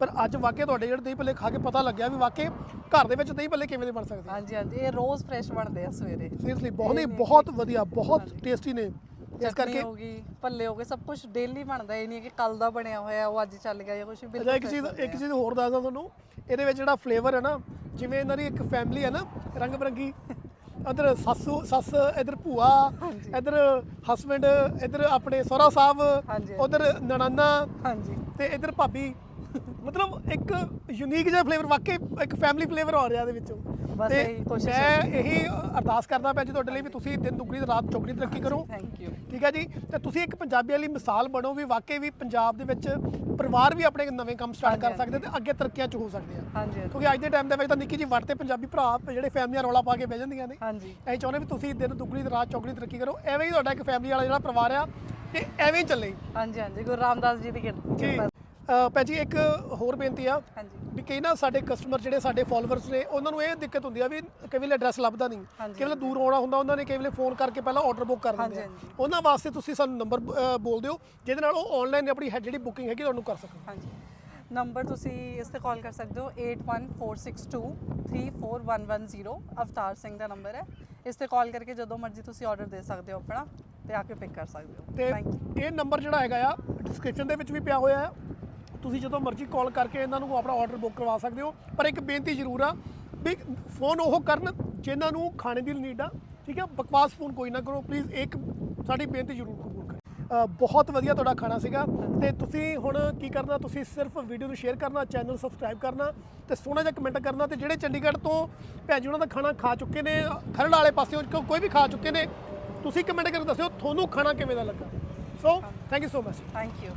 ਪਰ ਅੱਜ ਵਾਕਿਆ ਤੁਹਾਡੇ ਜਿਹੜੇ ਦਹੀਂ ਭੱਲੇ ਖਾ ਕੇ ਪਤਾ ਲੱਗਿਆ ਵੀ ਵਾਕਿਆ ਘਰ ਦੇ ਵਿੱਚ ਦਹੀਂ ਭੱਲੇ ਕਿਵੇਂ ਦੇ ਬਣ ਸਕਦੇ ਹਾਂਜੀ ਹਾਂਜੀ ਇਹ ਰੋਜ਼ ਫਰੈਸ਼ ਬਣਦੇ ਆ ਸਵੇਰੇ। ਸੀਰੀਅਸਲੀ ਬਹੁਤ ਨਹੀਂ ਬਹੁਤ ਵਧੀਆ ਬਹੁਤ ਟੇਸਟੀ ਨੇ। ਇਸ ਕਰਕੇ ਹੋ ਗਈ ਭੱਲੇ ਹੋ ਗਏ ਸਭ ਕੁਝ ਡੇਲੀ ਬਣਦਾ ਇਹ ਨਹੀਂ ਕਿ ਕੱਲ ਦਾ ਬਣਿਆ ਹੋਇਆ ਉਹ ਅੱਜ ਚੱਲ ਗਿਆ ਜਾਂ ਕੁਝ ਅੱਛਾ ਇੱਕ ਚੀਜ਼ ਇੱਕ ਚੀਜ਼ ਹੋਰ ਦੱਸਦਾ ਤੁਹਾਨੂੰ ਇਹਦੇ ਵਿੱਚ ਜਿਹੜਾ ਫਲੇਵਰ ਹੈ ਨਾ ਜਿਵੇਂ ਇਹਨਾਂ ਦੀ ਇੱਕ ਫੈਮਿਲੀ ਹੈ ਨਾ ਰੰਗ ਬਰੰਗੀ ਇਧਰ ਸੱਸੂ ਸੱਸ ਇਧਰ ਭੂਆ ਇਧਰ ਹਸਬੰਡ ਇਧਰ ਆਪਣੇ ਸਹੁਰਾ ਸਾਹਿਬ। ਉਧਰ ਨਨਾਨਾ ਹਾਂਜੀ। ਤੇ ਇਧਰ ਭਾਬੀ। ਮਤਲਬ ਇੱਕ ਯੂਨੀਕ ਜਿਹਾ ਫਲੇਵਰ ਵਾਕਈ ਇੱਕ ਫੈਮਿਲੀ ਫਲੇਵਰ ਆ ਰਿਹਾ ਇਹਦੇ ਵਿੱਚੋਂ। ਬਸ ਤੇ ਇਹੀ ਕੋਸ਼ਿਸ਼ ਮੈਂ ਇਹੀ ਅਰਦਾਸ ਕਰਦਾ ਭੈਣ ਜੀ ਤੁਹਾਡੇ ਲਈ ਵੀ ਤੁਸੀਂ ਦਿਨ ਦੁਗਣੀ ਤੇ ਰਾਤ ਚੌਗਣੀ ਤਰੱਕੀ ਕਰੋ। ਥੈਂਕ ਯੂ ਠੀਕ ਹੈ ਜੀ? ਤੇ ਤੁਸੀਂ ਇੱਕ ਪੰਜਾਬੀ ਵਾਲੀ ਮਿਸਾਲ ਬਣੋ ਵੀ ਵਾਕਈ ਵੀ ਪੰਜਾਬ ਦੇ ਵਿੱਚ ਪਰਿਵਾਰ ਵੀ ਆਪਣੇ ਨਵੇਂ ਕੰਮ ਸਟਾਰਟ ਕਰ ਸਕਦੇ ਤੇ ਅੱਗੇ ਤਰੱਕੀਆਂ ਚ ਹੋ ਸਕਦੇ ਆ। ਹਾਂਜੀ ਹਾਂਜੀ, ਕਿਉਂਕਿ ਅੱਜ ਦੇ ਟਾਈਮ ਦੇ ਵਿੱਚ ਤਾਂ ਨਿੱਕੀ ਜੀ ਵਟ ਤੇ ਪੰਜਾਬੀ ਭਰਾ ਜਿਹੜੇ ਫੈਮਲੀਆਂ ਰੌਲਾ ਪਾ ਕੇ ਬਹਿ ਜਾਂਦੀਆਂ ਨੇ। ਹਾਂਜੀ। ਅਸੀਂ ਚਾਹੁੰਦੇ ਵੀ ਤੁਸੀਂ ਦਿਨ ਦੁਗਣੀ ਤੇ ਰਾਤ ਚੌਗਣੀ ਤਰੱਕੀ ਕਰੋ। ਐਵੇਂ ਹੀ ਤੁਹਾਡਾ ਇੱਕ ਫੈਮਲੀ ਵਾਲਾ ਜਿਹੜਾ ਪਰਿਵਾਰ ਆ ਇਹ ਐਵੇਂ ਹੀ ਚੱਲੇ। ਹਾਂਜੀ ਹਾਂਜੀ। ਗੁਰੂ ਰਾਮਦਾਸ ਜੀ ਦੀ ਕਿਰਪਾ ਜੀ ਭੈਣ ਜੀ ਇੱਕ ਹੋਰ ਬੇਨਤੀ ਆ ਹਾਂਜੀ। ਵੀ ਕਈ ਨਾ ਸਾਡੇ ਕਸਟਮਰ ਜਿਹੜੇ ਸਾਡੇ ਫਾਲੋਅਰਸ ਨੇ ਉਹਨਾਂ ਨੂੰ ਇਹ ਦਿੱਕਤ ਹੁੰਦੀ ਆ ਵੀ ਕਈ ਵੇਲੇ ਐਡਰੈਸ ਲੱਭਦਾ ਨਹੀਂ। ਕਈ ਵੇਲੇ ਦੂਰ ਆਉਣਾ ਹੁੰਦਾ ਉਹਨਾਂ ਨੇ ਕਈ ਵੇਲੇ ਫੋਨ ਕਰਕੇ ਪਹਿਲਾਂ ਆਰਡਰ ਬੁੱਕ ਕਰ ਦਿੰਦੇ ਆ। ਉਹਨਾਂ ਵਾਸਤੇ ਤੁਸੀਂ ਸਾਨੂੰ ਨੰਬਰ ਬੋਲ ਦਿਓ ਜਿਹਦੇ ਨਾਲ ਉਹ ਆਨਲਾਈਨ ਆਪਣੀ ਹੈ- ਜਿਹੜੀ ਬੁਕਿੰਗ ਹੈਗੀ ਤੁਹਾਨੂੰ ਕਰ ਸਕਣ। ਹਾਂਜੀ। ਨੰਬਰ ਤੁਸੀਂ ਇਸ ਤੇ ਕਾਲ ਕਰ ਸਕਦੇ ਹੋ 8146234110 ਅਵਤਾਰ ਸਿੰਘ ਦਾ ਨੰਬਰ ਹੈ। ਇਸ ਤੇ ਕਾਲ ਕਰਕੇ ਜਦੋਂ ਮਰਜ਼ੀ ਤੁਸੀਂ ਆਰਡਰ ਦੇ ਸਕਦੇ ਹੋ ਆਪਣਾ ਤੇ ਆ ਕੇ ਪਿਕ ਕਰ ਸਕਦੇ ਹੋ। ਤੇ ਥੈਂਕ ਯੂ ਇਹ ਨੰਬਰ ਜਿਹੜਾ ਹੈਗਾ ਆ ਡਿਸਕ੍ਰਿਪਸ਼ਨ ਦੇ ਵਿੱਚ ਵੀ ਪਿਆ ਹੋਇਆ ਹੈ। ਤੁਸੀਂ ਜਦੋਂ ਮਰਜ਼ੀ ਕਾਲ ਕਰਕੇ ਇਹਨਾਂ ਨੂੰ ਆਪਣਾ ਆਰਡਰ ਬੁੱਕ ਕਰਵਾ ਸਕਦੇ ਹੋ, ਪਰ ਇੱਕ ਬੇਨਤੀ ਜ਼ਰੂਰ ਆ ਵੀ ਫੋਨ ਉਹ ਕਰਨ ਜਿਨ੍ਹਾਂ ਨੂੰ ਖਾਣੇ ਦੀ ਨੀਡ ਆ, ਠੀਕ ਆ? ਬਕਵਾਸ ਫੋਨ ਕੋਈ ਨਾ ਕਰੋ ਪਲੀਜ਼ ਇੱਕ ਸਾਡੀ ਬੇਨਤੀ ਜ਼ਰੂਰ ਕਬੂਲ ਕਰੋ ਬਹੁਤ ਵਧੀਆ ਤੁਹਾਡਾ ਖਾਣਾ ਸੀਗਾ ਤੇ ਤੁਸੀਂ ਹੁਣ ਕੀ ਕਰਨਾ, ਤੁਸੀਂ ਸਿਰਫ ਵੀਡੀਓ ਨੂੰ ਸ਼ੇਅਰ ਕਰਨਾ ਚੈਨਲ ਸਬਸਕ੍ਰਾਈਬ ਕਰਨਾ ਤੇ ਸੋਹਣਾ ਜਿਹਾ ਕਮੈਂਟ ਕਰਨਾ ਤੇ ਜਿਹੜੇ ਚੰਡੀਗੜ੍ਹ ਤੋਂ ਭੈਣ ਜੀ ਉਹਨਾਂ ਦਾ ਖਾਣਾ ਖਾ ਚੁੱਕੇ ਨੇ, ਖਰੜ ਵਾਲੇ ਪਾਸੇ ਕੋਈ ਵੀ ਖਾ ਚੁੱਕੇ ਨੇ, ਤੁਸੀਂ ਕਮੈਂਟ ਕਰਕੇ ਦੱਸਿਓ ਤੁਹਾਨੂੰ ਖਾਣਾ ਕਿਵੇਂ ਦਾ ਲੱਗਾ। So thank you so much thank you